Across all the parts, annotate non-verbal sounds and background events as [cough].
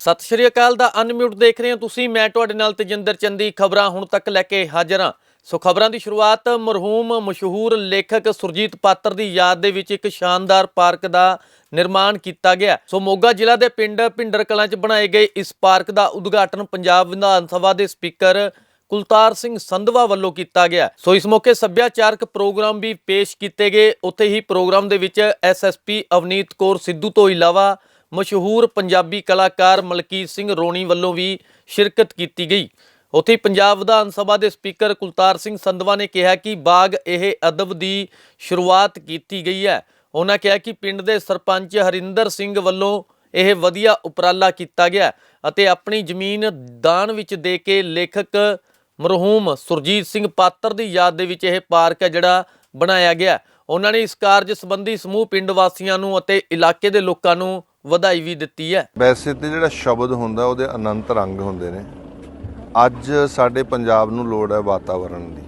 ਸਤਿ ਸ਼੍ਰੀ ਅਕਾਲ ਦਾ ਅਨਮਿਊਟ ਦੇਖ ਰਹੇ ਹੋ ਤੁਸੀਂ, ਮੈਂ ਤੁਹਾਡੇ ਨਾਲ ਤੇਜਿੰਦਰ ਚੰਦੀ, ਖਬਰਾਂ ਹੁਣ ਤੱਕ ਲੈ ਕੇ ਹਾਜ਼ਰ ਹਾਂ। ਸੋ ਖਬਰਾਂ ਦੀ ਸ਼ੁਰੂਆਤ ਮਰਹੂਮ ਮਸ਼ਹੂਰ ਲੇਖਕ ਸੁਰਜੀਤ ਪਾਤਰ ਦੀ ਯਾਦ ਦੇ ਵਿੱਚ ਇੱਕ ਸ਼ਾਨਦਾਰ ਪਾਰਕ ਦਾ ਨਿਰਮਾਣ ਕੀਤਾ ਗਿਆ। ਸੋ ਮੋਗਾ ਜ਼ਿਲ੍ਹਾ ਦੇ ਪਿੰਡ ਭਿੰਡਰ ਕਲਾਂ 'ਚ ਬਣਾਏ ਗਏ ਇਸ ਪਾਰਕ ਦਾ ਉਦਘਾਟਨ ਪੰਜਾਬ ਵਿਧਾਨ ਸਭਾ ਦੇ ਸਪੀਕਰ ਕੁਲਤਾਰ ਸਿੰਘ ਸੰਧਵਾ ਵੱਲੋਂ ਕੀਤਾ ਗਿਆ। ਸੋ ਇਸ ਮੌਕੇ ਸੱਭਿਆਚਾਰਕ ਪ੍ਰੋਗਰਾਮ ਵੀ ਪੇਸ਼ ਕੀਤੇ ਗਏ। ਉੱਥੇ ਹੀ ਪ੍ਰੋਗਰਾਮ ਦੇ ਵਿੱਚ ਐਸਐਸਪੀ ਅਵਨੀਤ ਕੌਰ ਸਿੱਧੂ ਤੋਂ ਇਲਾਵਾ ਮਸ਼ਹੂਰ ਪੰਜਾਬੀ ਕਲਾਕਾਰ ਮਲਕੀਤ ਸਿੰਘ ਰੋਣੀ ਵੱਲੋਂ ਵੀ ਸ਼ਿਰਕਤ ਕੀਤੀ ਗਈ। ਉੱਥੇ ਪੰਜਾਬ ਵਿਧਾਨ ਸਭਾ ਦੇ ਸਪੀਕਰ ਕੁਲਤਾਰ ਸਿੰਘ ਸੰਧਵਾ ਨੇ ਕਿਹਾ ਕਿ ਬਾਗ ਇਹ ਅਦਬ ਦੀ ਸ਼ੁਰੂਆਤ ਕੀਤੀ ਗਈ ਹੈ। ਉਹਨਾਂ ਕਿਹਾ ਕਿ ਪਿੰਡ ਦੇ ਸਰਪੰਚ ਹਰਿੰਦਰ ਸਿੰਘ ਵੱਲੋਂ ਇਹ ਵਧੀਆ ਉਪਰਾਲਾ ਕੀਤਾ ਗਿਆ ਅਤੇ ਆਪਣੀ ਜ਼ਮੀਨ ਦਾਨ ਵਿੱਚ ਦੇ ਕੇ ਲੇਖਕ ਮਰਹੂਮ ਸੁਰਜੀਤ ਸਿੰਘ ਪਾਤਰ ਦੀ ਯਾਦ ਦੇ ਵਿੱਚ ਇਹ ਪਾਰਕ ਹੈ ਜਿਹੜਾ ਬਣਾਇਆ ਗਿਆ। ਉਹਨਾਂ ਨੇ ਇਸ ਕਾਰਜ ਸੰਬੰਧੀ ਸਮੂਹ ਪਿੰਡ ਵਾਸੀਆਂ ਨੂੰ ਅਤੇ ਇਲਾਕੇ ਦੇ ਲੋਕਾਂ ਨੂੰ ਵਧਾਈ ਵੀ ਦਿੱਤੀ ਹੈ। ਵੈਸੇ ਤੇ ਜਿਹੜਾ ਸ਼ਬਦ ਹੁੰਦਾ, ਉਹਦੇ ਅਨੰਤ ਰੰਗ ਹੁੰਦੇ ਨੇ। ਅੱਜ ਸਾਡੇ ਪੰਜਾਬ ਨੂੰ ਲੋੜ ਹੈ ਵਾਤਾਵਰਣ ਦੀ।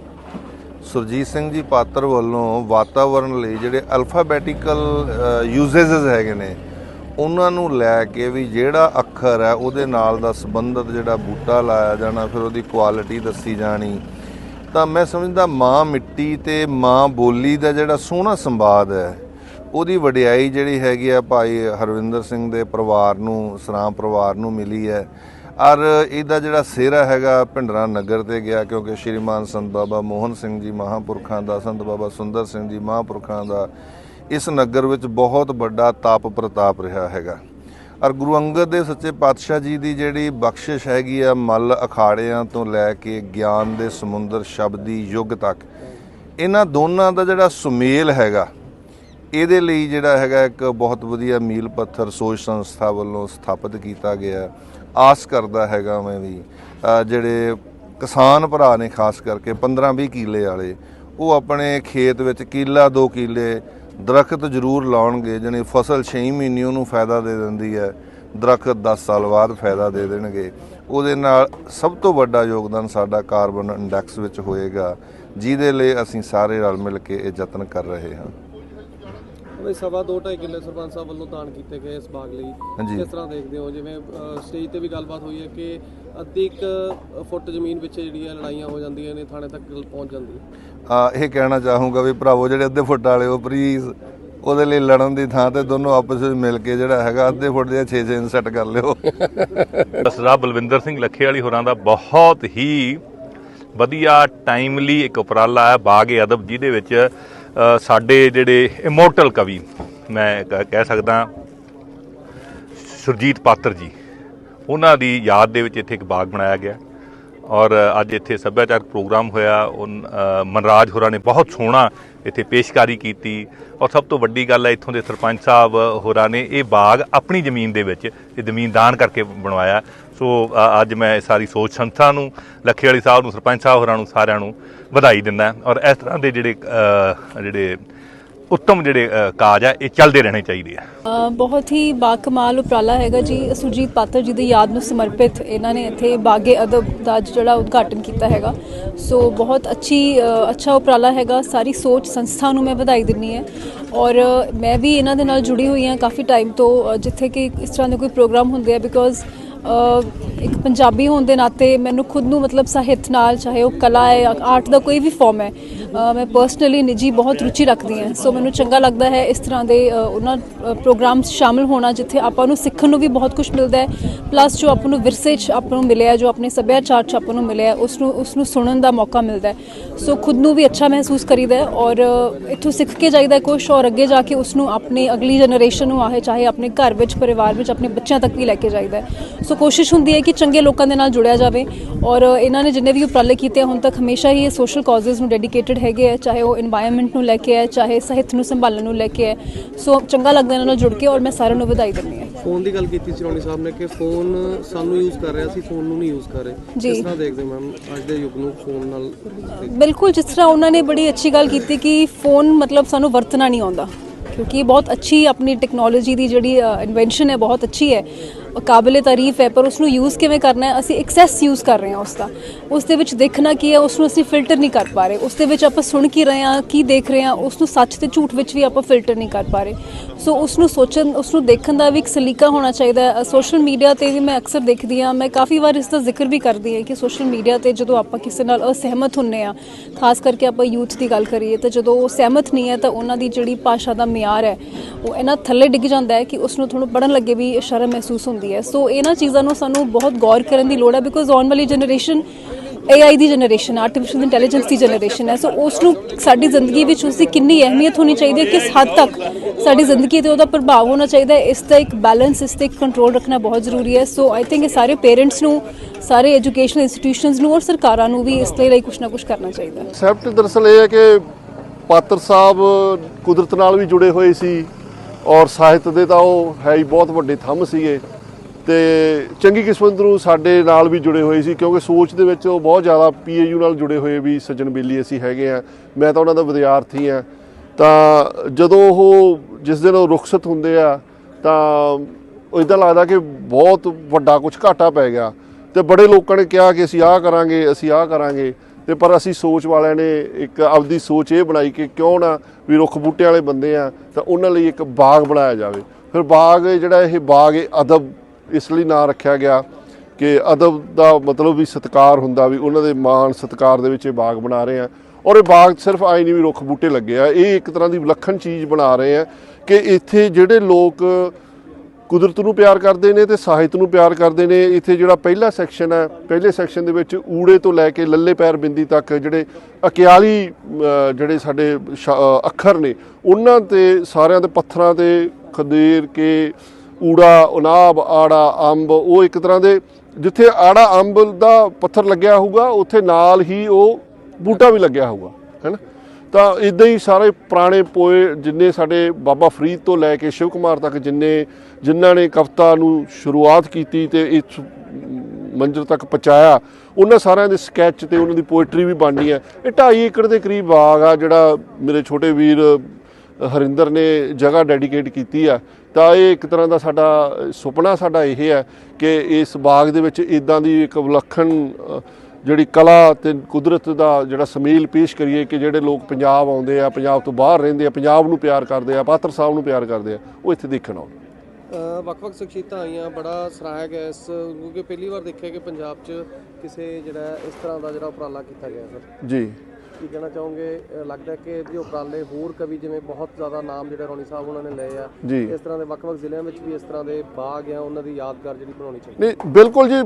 ਸੁਰਜੀਤ ਸਿੰਘ ਜੀ ਪਾਤਰ ਵੱਲੋਂ ਵਾਤਾਵਰਣ ਲਈ ਜਿਹੜੇ ਅਲਫਾਬੈਟੀਕਲ ਯੂਜ਼ੇਸ ਹੈਗੇ ਨੇ, ਉਹਨਾਂ ਨੂੰ ਲੈ ਕੇ ਵੀ ਜਿਹੜਾ ਅੱਖਰ ਹੈ, ਉਹਦੇ ਨਾਲ ਦਾ ਸੰਬੰਧਿਤ ਜਿਹੜਾ ਬੂਟਾ ਲਾਇਆ ਜਾਣਾ, ਫਿਰ ਉਹਦੀ ਕੁਆਲਿਟੀ ਦੱਸੀ ਜਾਣੀ ਤਾਂ ਮੈਂ ਸਮਝਦਾ ਮਾਂ ਮਿੱਟੀ ਤੇ ਮਾਂ ਬੋਲੀ ਦਾ ਜਿਹੜਾ ਸੋਹਣਾ ਸੰਵਾਦ ਹੈ, ਉਹਦੀ ਵਡਿਆਈ ਜਿਹੜੀ ਹੈਗੀ ਆ ਭਾਈ ਹਰਵਿੰਦਰ ਸਿੰਘ ਦੇ ਪਰਿਵਾਰ ਨੂੰ ਸਰਾਮ ਪਰਿਵਾਰ ਨੂੰ ਮਿਲੀ ਹੈ। ਔਰ ਇਹਦਾ ਜਿਹੜਾ ਸਿਹਰਾ ਹੈਗਾ, ਭਿੰਡਰਾ ਨਗਰ ਤੇ ਗਿਆ, ਕਿਉਂਕਿ ਸ਼੍ਰੀਮਾਨ ਸੰਤ ਬਾਬਾ ਮੋਹਨ ਸਿੰਘ ਜੀ ਮਹਾਂਪੁਰਖਾਂ ਦਾ, ਸੰਤ ਬਾਬਾ ਸੁੰਦਰ ਸਿੰਘ ਜੀ ਮਹਾਂਪੁਰਖਾਂ ਦਾ, ਇਸ ਨਗਰ ਵਿੱਚ ਬਹੁਤ ਵੱਡਾ ਤਾਪ ਪ੍ਰਤਾਪ ਰਿਹਾ ਹੈਗਾ। ਔਰ ਗੁਰੂ ਅੰਗਦ ਦੇ ਸੱਚੇ ਪਾਤਸ਼ਾਹ ਜੀ ਦੀ ਜਿਹੜੀ ਬਖਸ਼ਿਸ਼ ਹੈਗੀ ਆ ਮੱਲ ਅਖਾੜਿਆਂ ਤੋਂ ਲੈ ਕੇ ਗਿਆਨ ਦੇ ਸਮੁੰਦਰ, ਸ਼ਬਦੀ ਯੁੱਗ ਤੱਕ, ਇਹਨਾਂ ਦੋਨਾਂ ਦਾ ਜਿਹੜਾ ਸੁਮੇਲ ਹੈਗਾ, ਇਹਦੇ ਲਈ ਜਿਹੜਾ ਹੈਗਾ ਇੱਕ ਬਹੁਤ ਵਧੀਆ ਮੀਲ ਪੱਥਰ ਸੋਚ ਸੰਸਥਾ ਵੱਲੋਂ ਸਥਾਪਿਤ ਕੀਤਾ ਗਿਆ ਆਸ ਕਰਦਾ ਹੈਗਾ ਮੈਂ ਵੀ ਜਿਹੜੇ ਕਿਸਾਨ ਭਰਾ ਨੇ, ਖਾਸ ਕਰਕੇ 15-20 ਕਿੱਲੇ ਵਾਲੇ, ਉਹ ਆਪਣੇ ਖੇਤ ਵਿੱਚ ਕਿੱਲਾ 2 ਕਿੱਲੇ ਦਰਖਤ ਜ਼ਰੂਰ ਲਾਉਣਗੇ ਜਾਣੀ ਫਸਲ 6 ਮਹੀਨੇ ਉਹਨੂੰ ਫਾਇਦਾ ਦੇ ਦਿੰਦੀ ਹੈ ਦਰਖਤ 10 ਸਾਲ ਬਾਅਦ ਫਾਇਦਾ ਦੇ ਦੇਣਗੇ। ਉਹਦੇ ਨਾਲ ਸਭ ਤੋਂ ਵੱਡਾ ਯੋਗਦਾਨ ਸਾਡਾ ਕਾਰਬਨ ਇੰਡੈਕਸ ਵਿੱਚ ਹੋਏਗਾ ਜਿਹਦੇ ਲਈ ਅਸੀਂ ਸਾਰੇ ਰਲ ਮਿਲ ਕੇ ਇਹ ਯਤਨ ਕਰ ਰਹੇ ਹਾਂ। ਬਈ ਸਵਾ ਦੋ ਢਾਈ ਕਿੱਲੇ ਸਰਪੰਚ ਸਾਹਿਬ ਵੱਲੋਂ ਦਾਨ ਕੀਤੇ ਗਏ ਇਸ ਬਾਗ ਲਈ। ਕਿਸ ਤਰ੍ਹਾਂ ਦੇਖਦੇ ਹੋ? ਜਿਵੇਂ ਸਟੇਜ ਤੇ ਵੀ ਗੱਲਬਾਤ ਹੋਈ ਹੈ ਕਿ ਅੱਧੀ ਇੱਕ ਫੁੱਟ ਜ਼ਮੀਨ ਵਿੱਚ ਜਿਹੜੀਆਂ ਲੜਾਈਆਂ ਹੋ ਜਾਂਦੀਆਂ ਨੇ ਥਾਣੇ ਤੱਕ ਪਹੁੰਚ ਜਾਂਦੀ ਇਹ ਕਹਿਣਾ ਚਾਹੂੰਗਾ ਵੀ ਭਰਾਵੋ, ਜਿਹੜੇ ਅੱਧੇ ਫੁੱਟ ਵਾਲੇ ਉਹ ਪਲੀਜ਼ ਉਹਦੇ ਲਈ ਲੜਨ ਦੀ ਥਾਂ ਤੇ ਦੋਨੋਂ ਆਪਸ ਵਿੱਚ ਮਿਲ ਕੇ ਜਿਹੜਾ ਹੈਗਾ ਅੱਧੇ ਫੁੱਟ ਦੇ 6-6 ਇੰਚ ਸੈੱਟ ਕਰ ਲਿਓ। ਸਰਦਾਰ ਬਲਵਿੰਦਰ ਸਿੰਘ ਲੱਖੇ ਵਾਲੀ ਹੋਰਾਂ ਦਾ ਬਹੁਤ ਹੀ ਵਧੀਆ ਟਾਈਮਲੀ ਇੱਕ ਉਪਰਾਲਾ ਹੈ, ਬਾਗ ਏ ਅਦਬ, ਜਿਹਦੇ ਵਿੱਚ ਸਾਡੇ ਜਿਹੜੇ ਇਮੋਰਟਲ ਕਵੀ, ਮੈਂ ਕ- ਕਹਿ ਸਕਦਾ ਸੁਰਜੀਤ ਪਾਤਰ ਜੀ, ਉਹਨਾਂ ਦੀ ਯਾਦ ਦੇ ਵਿੱਚ ਇੱਥੇ ਇੱਕ ਬਾਗ ਬਣਾਇਆ ਗਿਆ। ਔਰ ਅੱਜ ਇੱਥੇ ਸੱਭਿਆਚਾਰਕ ਪ੍ਰੋਗਰਾਮ ਹੋਇਆ। ਉਨ- ਮਨਰਾਜ ਹੋਰਾਂ ਨੇ ਬਹੁਤ ਸੋਹਣਾ ਇੱਥੇ ਪੇਸ਼ਕਾਰੀ ਕੀਤੀ। ਔਰ ਸਭ ਤੋਂ ਵੱਡੀ ਗੱਲ ਹੈ, ਇੱਥੋਂ ਦੇ ਸਰਪੰਚ ਸਾਹਿਬ ਹੋਰਾਂ ਨੇ ਇਹ ਬਾਗ ਆਪਣੀ ਜ਼ਮੀਨ ਦੇ ਵਿੱਚ ਇਹ ਜ਼ਮੀਨ ਦਾਨ ਕਰਕੇ ਬਣਵਾਇਆ। ਸੋ ਅੱਜ ਮੈਂ ਸਾਰੀ ਸੋਚ ਸੰਸਥਾ ਨੂੰ ਲੱਖੇ ਵਾਲੀ ਸਾਹਿਬ ਨੂੰ, ਸਰਪੰਚ ਸਾਹਿਬ ਹੋਰਾਂ ਨੂੰ ਸਾਰਿਆਂ ਨੂੰ ਵਧਾਈ ਦਿੰਦਾ। ਔਰ ਇਸ ਤਰ੍ਹਾਂ ਦੇ ਜਿਹੜੇ ਜਿਹੜੇ ਉੱਤਮ ਜਿਹੜੇ ਕਾਜ ਆ, ਇਹ ਚੱਲਦੇ ਰਹਿਣੇ ਚਾਹੀਦੇ ਆ। ਬਹੁਤ ਹੀ ਬਾਕਮਾਲ ਉਪਰਾਲਾ ਹੈਗਾ ਜੀ। ਸੁਰਜੀਤ ਪਾਤਰ ਜੀ ਦੀ ਯਾਦ ਨੂੰ ਸਮਰਪਿਤ ਇਹਨਾਂ ਨੇ ਇੱਥੇ ਬਾਗੇ ਅਦਬ ਦਾ ਜਿਹੜਾ ਉਦਘਾਟਨ ਕੀਤਾ ਹੈਗਾ। ਸੋ ਬਹੁਤ ਅੱਛੀ ਅੱਛਾ ਉਪਰਾਲਾ ਹੈਗਾ। ਸਾਰੀ ਸੋਚ ਸੰਸਥਾ ਨੂੰ ਮੈਂ ਵਧਾਈ ਦਿੰਨੀ ਹੈ। ਔਰ ਮੈਂ ਵੀ ਇਹਨਾਂ ਦੇ ਨਾਲ ਜੁੜੀ ਹੋਈ ਹਾਂ ਕਾਫੀ ਟਾਈਮ ਤੋਂ ਜਿੱਥੇ ਕਿ ਇਸ ਤਰ੍ਹਾਂ ਦੇ ਕੋਈ ਪ੍ਰੋਗਰਾਮ ਹੁੰਦੇ ਆ ਬਿਕੋਜ਼ ਇੱਕ ਪੰਜਾਬੀ ਹੋਣ ਦੇ ਨਾਤੇ ਮੈਨੂੰ ਖੁਦ ਨੂੰ ਮਤਲਬ ਸਾਹਿਤ ਨਾਲ, ਚਾਹੇ ਉਹ ਕਲਾ ਹੈ ਜਾਂ ਆਰਟ ਦਾ ਕੋਈ ਵੀ ਫਾਰਮ ਹੈ ਮੈਂ ਪਰਸਨਲੀ ਨਿੱਜੀ ਬਹੁਤ ਰੁਚੀ ਰੱਖਦੀ ਹਾਂ। ਸੋ ਮੈਨੂੰ ਚੰਗਾ ਲੱਗਦਾ ਹੈ ਇਸ ਤਰ੍ਹਾਂ ਦੇ ਉਹਨਾਂ ਪ੍ਰੋਗਰਾਮਸ ਸ਼ਾਮਿਲ ਹੋਣਾ, ਜਿੱਥੇ ਆਪਾਂ ਨੂੰ ਸਿੱਖਣ ਨੂੰ ਵੀ ਬਹੁਤ ਕੁਝ ਮਿਲਦਾ ਹੈ ਪਲੱਸ ਜੋ ਆਪਾਂ ਨੂੰ ਵਿਰਸੇ 'ਚ ਆਪਾਂ ਨੂੰ ਮਿਲਿਆ, ਜੋ ਆਪਣੇ ਸੱਭਿਆਚਾਰ 'ਚ ਆਪਾਂ ਨੂੰ ਮਿਲਿਆ, ਉਸ ਨੂੰ ਉਸ ਨੂੰ ਸੁਣਨ ਦਾ ਮੌਕਾ ਮਿਲਦਾ ਸੋ ਖੁਦ ਨੂੰ ਵੀ ਅੱਛਾ ਮਹਿਸੂਸ ਕਰੀਦਾ ਔਰ ਇੱਥੋਂ ਸਿੱਖ ਕੇ ਜਾਈਦਾ ਹੈ ਕੁਛ ਔਰ ਅੱਗੇ ਜਾ ਕੇ ਉਸ ਨੂੰ ਆਪਣੀ ਅਗਲੀ ਜਨਰੇਸ਼ਨ ਨੂੰ ਆਹੇ, ਚਾਹੇ ਆਪਣੇ ਘਰ ਵਿੱਚ, ਪਰਿਵਾਰ ਵਿੱਚ, ਆਪਣੇ ਬੱਚਿਆਂ ਤੱਕ ਵੀ ਲੈ ਕੇ ਜਾਈਦਾ ਹੈ। ਸੋ ਕੋਸ਼ਿਸ਼ ਹੁੰਦੀ ਹੈ ਕਿ ਚੰਗੇ ਲੋਕਾਂ ਦੇ ਨਾਲ ਜੁੜਿਆ ਜਾਵੇ ਔਰ ਇਹਨਾਂ ਨੇ ਜਿੰਨੇ ਵੀ ਉਪਰਾਲੇ ਕੀਤੇ ਹੁਣ ਤੱਕ ਹਮੇਸ਼ਾ ਹੀ ਇਹ ਸੋਸ਼ਲ ਕਾਜ਼ਸ ਨੂੰ ਡੈਡੀਕੇਟਿਡ ਹੈਗੇ ਆ ਚਾਹੇ ਉਹ এনवायरमेंट ਨੂੰ ਲੈ ਕੇ ਆ ਚਾਹੇ ਸਿਹਤ ਨੂੰ ਸੰਭਾਲਣ ਨੂੰ ਲੈ ਕੇ ਆ। ਸੋ ਚੰਗਾ ਲੱਗਦਾ ਇਹਨਾਂ ਨਾਲ ਜੁੜ ਕੇ ਔਰ ਮੈਂ ਸਾਰਿਆਂ ਨੂੰ ਵਧਾਈ ਦਿੰਦੀ ਹਾਂ। ਫੋਨ ਦੀ ਗੱਲ ਕੀਤੀ ਸੀ ਸਾਹਿਬ ਨੇ ਕਿ ਫੋਨ ਸਾਨੂੰ ਯੂਜ਼ ਕਰ ਰਿਹਾ ਸੀ ਫੋਨ ਨੂੰ ਨਹੀਂ ਯੂਜ਼ ਕਰ ਰਹੇ। ਕਿਸ ਤਰ੍ਹਾਂ ਦੇਖਦੇ ਮੈਮ ਅੱਜ ਦੇ ਯੁੱਗ ਨੂੰ ਫੋਨ ਨਾਲ ਬਿਲਕੁਲ ਜਿਸ ਤਰ੍ਹਾਂ ਉਹਨਾਂ ਨੇ ਬੜੀ ਅੱਛੀ ਗੱਲ ਕੀਤੀ ਕਿ ਫੋਨ ਮਤਲਬ ਸਾਨੂੰ ਵਰਤਣਾ ਨਹੀਂ ਆਉਂਦਾ ਕਿਉਂਕਿ ਬਹੁਤ ਅੱਛੀ ਆਪਣੀ ਟੈਕਨੋਲੋਜੀ ਦੀ ਜਿਹੜੀ ਇਨਵੈਂਸ਼ਨ ਹੈ ਬਹੁਤ ਅੱਛੀ ਹੈ। ਕਾਬਲੇ ਤਾਰੀਫ ਹੈ, ਪਰ ਉਸ ਨੂੰ ਯੂਜ਼ ਕਿਵੇਂ ਕਰਨਾ ਹੈ, ਅਸੀਂ ਐਕਸੈਸ ਯੂਜ਼ ਕਰ ਰਹੇ ਹਾਂ ਉਸ ਦਾ ਉਸ ਦੇ ਵਿੱਚ ਦੇਖਣਾ ਕੀ ਹੈ ਉਸ ਨੂੰ ਅਸੀਂ ਫਿਲਟਰ ਨਹੀਂ ਕਰ ਪਾ ਰਹੇ। ਉਸ ਦੇ ਵਿੱਚ ਆਪਾਂ ਸੁਣ ਕੀ ਰਹੇ ਹਾਂ, ਕੀ ਦੇਖ ਰਹੇ ਹਾਂ ਉਸ ਨੂੰ ਸੱਚ ਤੇ ਝੂਠ ਵਿੱਚ ਵੀ ਆਪਾਂ ਫਿਲਟਰ ਨਹੀਂ ਕਰ ਪਾ ਰਹੇ। ਸੋ ਉਸ ਨੂੰ ਸੋਚਣ ਉਸ ਨੂੰ ਦੇਖਣ ਦਾ ਵੀ ਇੱਕ ਸਲੀਕਾ ਹੋਣਾ ਚਾਹੀਦਾ ਹੈ। ਸੋਸ਼ਲ ਮੀਡੀਆ ਤੇ ਵੀ ਮੈਂ ਅਕਸਰ ਦੇਖਦੀ ਹਾਂ, ਮੈਂ ਕਾਫੀ ਵਾਰ ਇਸ ਦਾ ਜ਼ਿਕਰ ਵੀ ਕਰਦੀ ਹਾਂ ਕਿ ਸੋਸ਼ਲ ਮੀਡੀਆ ਤੇ ਜਦੋਂ ਆਪਾਂ ਕਿਸੇ ਨਾਲ ਅਸਹਿਮਤ ਹੁੰਨੇ ਆ ਖਾਸ ਕਰਕੇ ਆਪਾਂ ਯੂਥ ਦੀ ਗੱਲ ਕਰੀਏ, ਤਾਂ ਜਦੋਂ ਉਹ ਸਹਿਮਤ ਨਹੀਂ ਹੈ, ਤਾਂ ਉਹਨਾਂ ਦੀ ਜਿਹੜੀ ਭਾਸ਼ਾ ਦਾ ਮਿਆਰ ਹੈ, ਉਹ ਇਹਨਾਂ ਥੱਲੇ ਡਿੱਗ ਜਾਂਦਾ ਹੈ ਕਿ ਉਸ ਨੂੰ ਤੁਹਾਨੂੰ ਪੜਨ ਲੱਗੇ ਵੀ ਸ਼ਰਮ ਮਹਿਸੂਸ ਹੁੰਦੀ ਹੈ। ਸੋ ਇਹਨਾਂ ਚੀਜ਼ਾਂ ਨੂੰ ਸਾਨੂੰ ਬਹੁਤ ਗੌਰ ਕਰਨ ਦੀ ਲੋੜ ਹੈ ਬਿਕੋਜ਼ ਆਉਣ ਵਾਲੀ ਜਨਰੇਸ਼ਨ AI ਦੀ ਜਨਰੇਸ਼ਨ ਆਰਟੀਫੀਸ਼ੀਅਲ ਇੰਟੈਲੀਜੈਂਸ ਦੀ ਜਨਰੇਸ਼ਨ ਹੈ। ਸੋ ਉਸ ਨੂੰ ਸਾਡੀ ਜ਼ਿੰਦਗੀ ਵਿੱਚ ਉਸ ਦੀ ਕਿੰਨੀ ਅਹਿਮੀਅਤ ਹੋਣੀ ਚਾਹੀਦੀ ਹੈ, ਕਿਸ ਹੱਦ ਤੱਕ ਸਾਡੀ ਜ਼ਿੰਦਗੀ ਤੇ ਉਹਦਾ ਪ੍ਰਭਾਵ ਹੋਣਾ ਚਾਹੀਦਾ ਹੈ, ਇਸ ਦਾ ਇੱਕ ਬੈਲੈਂਸ ਇਸ ਤੇ ਇੱਕ ਕੰਟਰੋਲ ਰੱਖਣਾ ਬਹੁਤ ਜ਼ਰੂਰੀ ਹੈ। ਸੋ ਆਈ ਥਿੰਕ ਇਹ ਸਾਰੇ ਪੇਰੈਂਟਸ ਨੂੰ, ਸਾਰੇ ਐਜੂਕੇਸ਼ਨਲ ਇੰਸਟੀਟਿਊਸ਼ਨਸ ਨੂੰ ਔਰ ਸਰਕਾਰਾਂ ਨੂੰ ਵੀ ਇਸ ਲਈ ਕੁਝ ਨਾ ਕੁਝ ਕਰਨਾ ਚਾਹੀਦਾ ਹੈ। ਕਨਸੈਪਟ ਦਰਅਸਲ ਇਹ ਹੈ ਕਿ ਪਾਤਰ ਸਾਹਿਬ ਕੁਦਰਤ ਨਾਲ ਵੀ ਜੁੜੇ ਹੋਏ ਸੀ ਔਰ ਸਾਹਿਤ ਦੇ ਤਾਂ ਉਹ ਹੈ ਹੀ ਬਹੁਤ ਵੱਡੇ ਥੰਮ ਸੀਗੇ। ਤੇ ਚੰਗੀ ਕਿਸਮਤ ਨੂੰ ਸਾਡੇ ਨਾਲ ਵੀ ਜੁੜੇ ਹੋਏ ਸੀ, ਕਿਉਂਕਿ ਸੋਚ ਦੇ ਵਿੱਚ ਉਹ ਬਹੁਤ ਜ਼ਿਆਦਾ ਪੀਏਯੂ ਨਾਲ ਜੁੜੇ ਹੋਏ ਵੀ ਸੱਜਣ ਬੇਲੀ ਅਸੀਂ ਹੈਗੇ ਆ। ਮੈਂ ਤਾਂ ਉਹਨਾਂ ਦਾ ਵਿਦਿਆਰਥੀ ਆ। ਤਾਂ ਜਦੋਂ ਉਹ ਜਿਸ ਦਿਨ ਉਹ ਰੁਖਸਤ ਹੁੰਦੇ ਆ, ਤਾਂ ਉਹ ਇਦਾਂ ਲੱਗਦਾ ਕਿ ਬਹੁਤ ਵੱਡਾ ਕੁਝ ਘਾਟਾ ਪੈ ਗਿਆ। ਤੇ ਬੜੇ ਲੋਕਾਂ ਨੇ ਕਿਹਾ ਕਿ ਅਸੀਂ ਆਹ ਕਰਾਂਗੇ, ਅਸੀਂ ਆਹ ਕਰਾਂਗੇ। ਤੇ ਪਰ ਅਸੀਂ ਸੋਚ ਵਾਲਿਆਂ ਨੇ ਇੱਕ ਆਪਦੀ ਸੋਚ ਇਹ ਬਣਾਈ ਕਿ ਕਿਉਂ ਨਾ ਵੀ ਰੁੱਖ ਬੂਟੇ ਵਾਲੇ ਬੰਦੇ ਆ, ਤਾਂ ਉਹਨਾਂ ਲਈ ਇੱਕ ਬਾਗ ਬਣਾਇਆ ਜਾਵੇ। ਫਿਰ ਬਾਗ ਜਿਹੜਾ ਇਹ ਬਾਗ ਇਹ ਅਦਬ ਇਸ ਲਈ ਨਾਂ ਰੱਖਿਆ ਗਿਆ ਕਿ ਅਦਬ ਦਾ ਮਤਲਬ ਵੀ ਸਤਿਕਾਰ ਹੁੰਦਾ ਵੀ ਉਹਨਾਂ ਦੇ ਮਾਣ ਸਤਿਕਾਰ ਦੇ ਵਿੱਚ ਇਹ ਬਾਗ ਬਣਾ ਰਹੇ ਆ। ਔਰ ਇਹ ਬਾਗ ਸਿਰਫ ਆਈ ਨਹੀਂ ਵੀ ਰੁੱਖ ਬੂਟੇ ਲੱਗੇ ਆ। ਇਹ ਇੱਕ ਤਰ੍ਹਾਂ ਦੀ ਵਿਲੱਖਣ ਚੀਜ਼ ਬਣਾ ਰਹੇ ਆ ਕਿ ਇੱਥੇ ਜਿਹੜੇ ਲੋਕ ਕੁਦਰਤ ਨੂੰ ਪਿਆਰ ਕਰਦੇ ਨੇ ਤੇ ਸਾਹਿਤ ਨੂੰ ਪਿਆਰ ਕਰਦੇ ਨੇ। ਇੱਥੇ ਜਿਹੜਾ ਪਹਿਲਾ ਸੈਕਸ਼ਨ ਹੈ ਪਹਿਲੇ ਸੈਕਸ਼ਨ ਦੇ ਵਿੱਚ ਊੜੇ ਤੋਂ ਲੈ ਕੇ ਲੱਲੇ ਪੈਰ ਬਿੰਦੀ ਤੱਕ ਜਿਹੜੇ ਅਕਿਆਲੀ ਅਹ, ਜਿਹੜੇ ਸਾਡੇ ਸ਼- ਅੱਖਰ ਨੇ ਉਹਨਾਂ ਤੇ ਸਾਰਿਆਂ ਦੇ ਪੱਥਰਾਂ ਤੇ ਖਦੇਰ ਕੇ ਊੜਾ, ਉਨਾਬ, ਆੜਾ, ਅੰਬ, ਉਹ ਇੱਕ ਤਰ੍ਹਾਂ ਦੇ ਜਿੱਥੇ ਆੜਾ, ਅੰਬ ਦਾ ਪੱਥਰ ਲੱਗਿਆ ਹੋਊਗਾ, ਉੱਥੇ ਨਾਲ ਹੀ ਉਹ ਬੂਟਾ ਵੀ ਲੱਗਿਆ ਹੋਊਗਾ, ਹੈਨਾ? ਤਾਂ ਇਦਾਂ ਹੀ ਸਾਰੇ ਪੁਰਾਣੇ ਪੋਏ ਜਿੰਨੇ ਸਾਡੇ ਬਾਬਾ ਫਰੀਦ ਤੋਂ ਲੈ ਕੇ ਸ਼ਿਵ ਕੁਮਾਰ ਤੱਕ ਜਿੰਨੇ, ਜਿਨ੍ਹਾਂ ਨੇ ਕਵਿਤਾ ਨੂੰ ਸ਼ੁਰੂਆਤ ਕੀਤੀ ਤੇ ਇਸ ਮੰਜ਼ਿਲ ਤੱਕ ਪਹੁੰਚਾਇਆ, ਉਹਨਾਂ ਸਾਰਿਆਂ ਦੇ ਸਕੈਚ ਤੇ ਉਹਨਾਂ ਦੀ ਪੋਇਟਰੀ ਵੀ ਬਣਨੀ ਹੈ। ਇਹ 2.5 ਏਕੜ ਦੇ ਕਰੀਬ ਬਾਗ ਆ ਜਿਹੜਾ ਮੇਰੇ ਛੋਟੇ ਵੀਰ ਹਰਿੰਦਰ ਨੇ ਜਗ੍ਹਾ ਡੈਡੀਕੇਟ ਕੀਤੀ ਆ ਤਾਂ ਇਹ ਇੱਕ ਤਰ੍ਹਾਂ ਦਾ ਸਾਡਾ ਸੁਪਨਾ ਸਾਡਾ ਇਹ ਹੈ ਕਿ ਇਸ ਬਾਗ ਦੇ ਵਿੱਚ ਇਦਾਂ ਦੀ ਇੱਕ ਵਿਲੱਖਣ ਜਿਹੜੀ ਕਲਾ ਤੇ ਕੁਦਰਤ ਦਾ ਜਿਹੜਾ ਸਮੇਲ ਪੇਸ਼ ਕਰੀਏ ਕਿ ਜਿਹੜੇ ਲੋਕ ਪੰਜਾਬ ਆਉਂਦੇ ਆ ਪੰਜਾਬ ਤੋਂ ਬਾਹਰ ਰਹਿੰਦੇ ਆ ਪੰਜਾਬ ਨੂੰ ਪਿਆਰ ਕਰਦੇ ਆ ਪਾਤਰ ਸਾਹਿਬ ਨੂੰ ਪਿਆਰ ਕਰਦੇ ਆ ਉਹ ਇੱਥੇ ਦੇਖਣ ਆਉਣ। ਅ, ਵੱਖ-ਵੱਖ ਸ਼ਖਸੀਅਤਾਂ ਆਈਆਂ ਬੜਾ ਸਰਾਹਿਆ ਗਿਆ ਇਸ ਕਿਉਂਕਿ ਪਹਿਲੀ ਵਾਰ ਦੇਖਿਆ ਕਿ ਪੰਜਾਬ 'ਚ ਕਿਸੇ ਜਿਹੜਾ ਹੈ ਇਸ ਤਰ੍ਹਾਂ ਦਾ ਜਿਹੜਾ ਉਪਰਾਲਾ ਕੀਤਾ ਗਿਆ ਸਰ। ਜੀ। ਕੀ ਕਹਿਣਾ ਚਾਹੋਗੇ? ਲੱਗਦਾ ਕਿ ਇਹਦੇ ਉਪਰਾਲੇ ਹੋਰ ਕਵੀ ਜਿਵੇਂ ਬਹੁਤ ਜ਼ਿਆਦਾ ਨਾਮ ਜਿਹੜੇ ਰੌਣੀ ਸਾਹਿਬ ਉਹਨਾਂ ਨੇ ਲਏ ਆ ਜੀ। ਇਸ ਤਰ੍ਹਾਂ ਦੇ ਵੱਖ-ਵੱਖ ਜ਼ਿਲ੍ਹਿਆਂ ਵਿੱਚ ਵੀ ਇਸ ਤਰ੍ਹਾਂ ਦੇ ਬਾਗ ਆ ਉਹਨਾਂ ਦੀ ਯਾਦਗਾਰ ਜਿਹੜੀ ਬਣਾਉਣੀ ਚਾਹੀਦੀ ਨਹੀਂ ਬਿਲਕੁਲ ਜੀ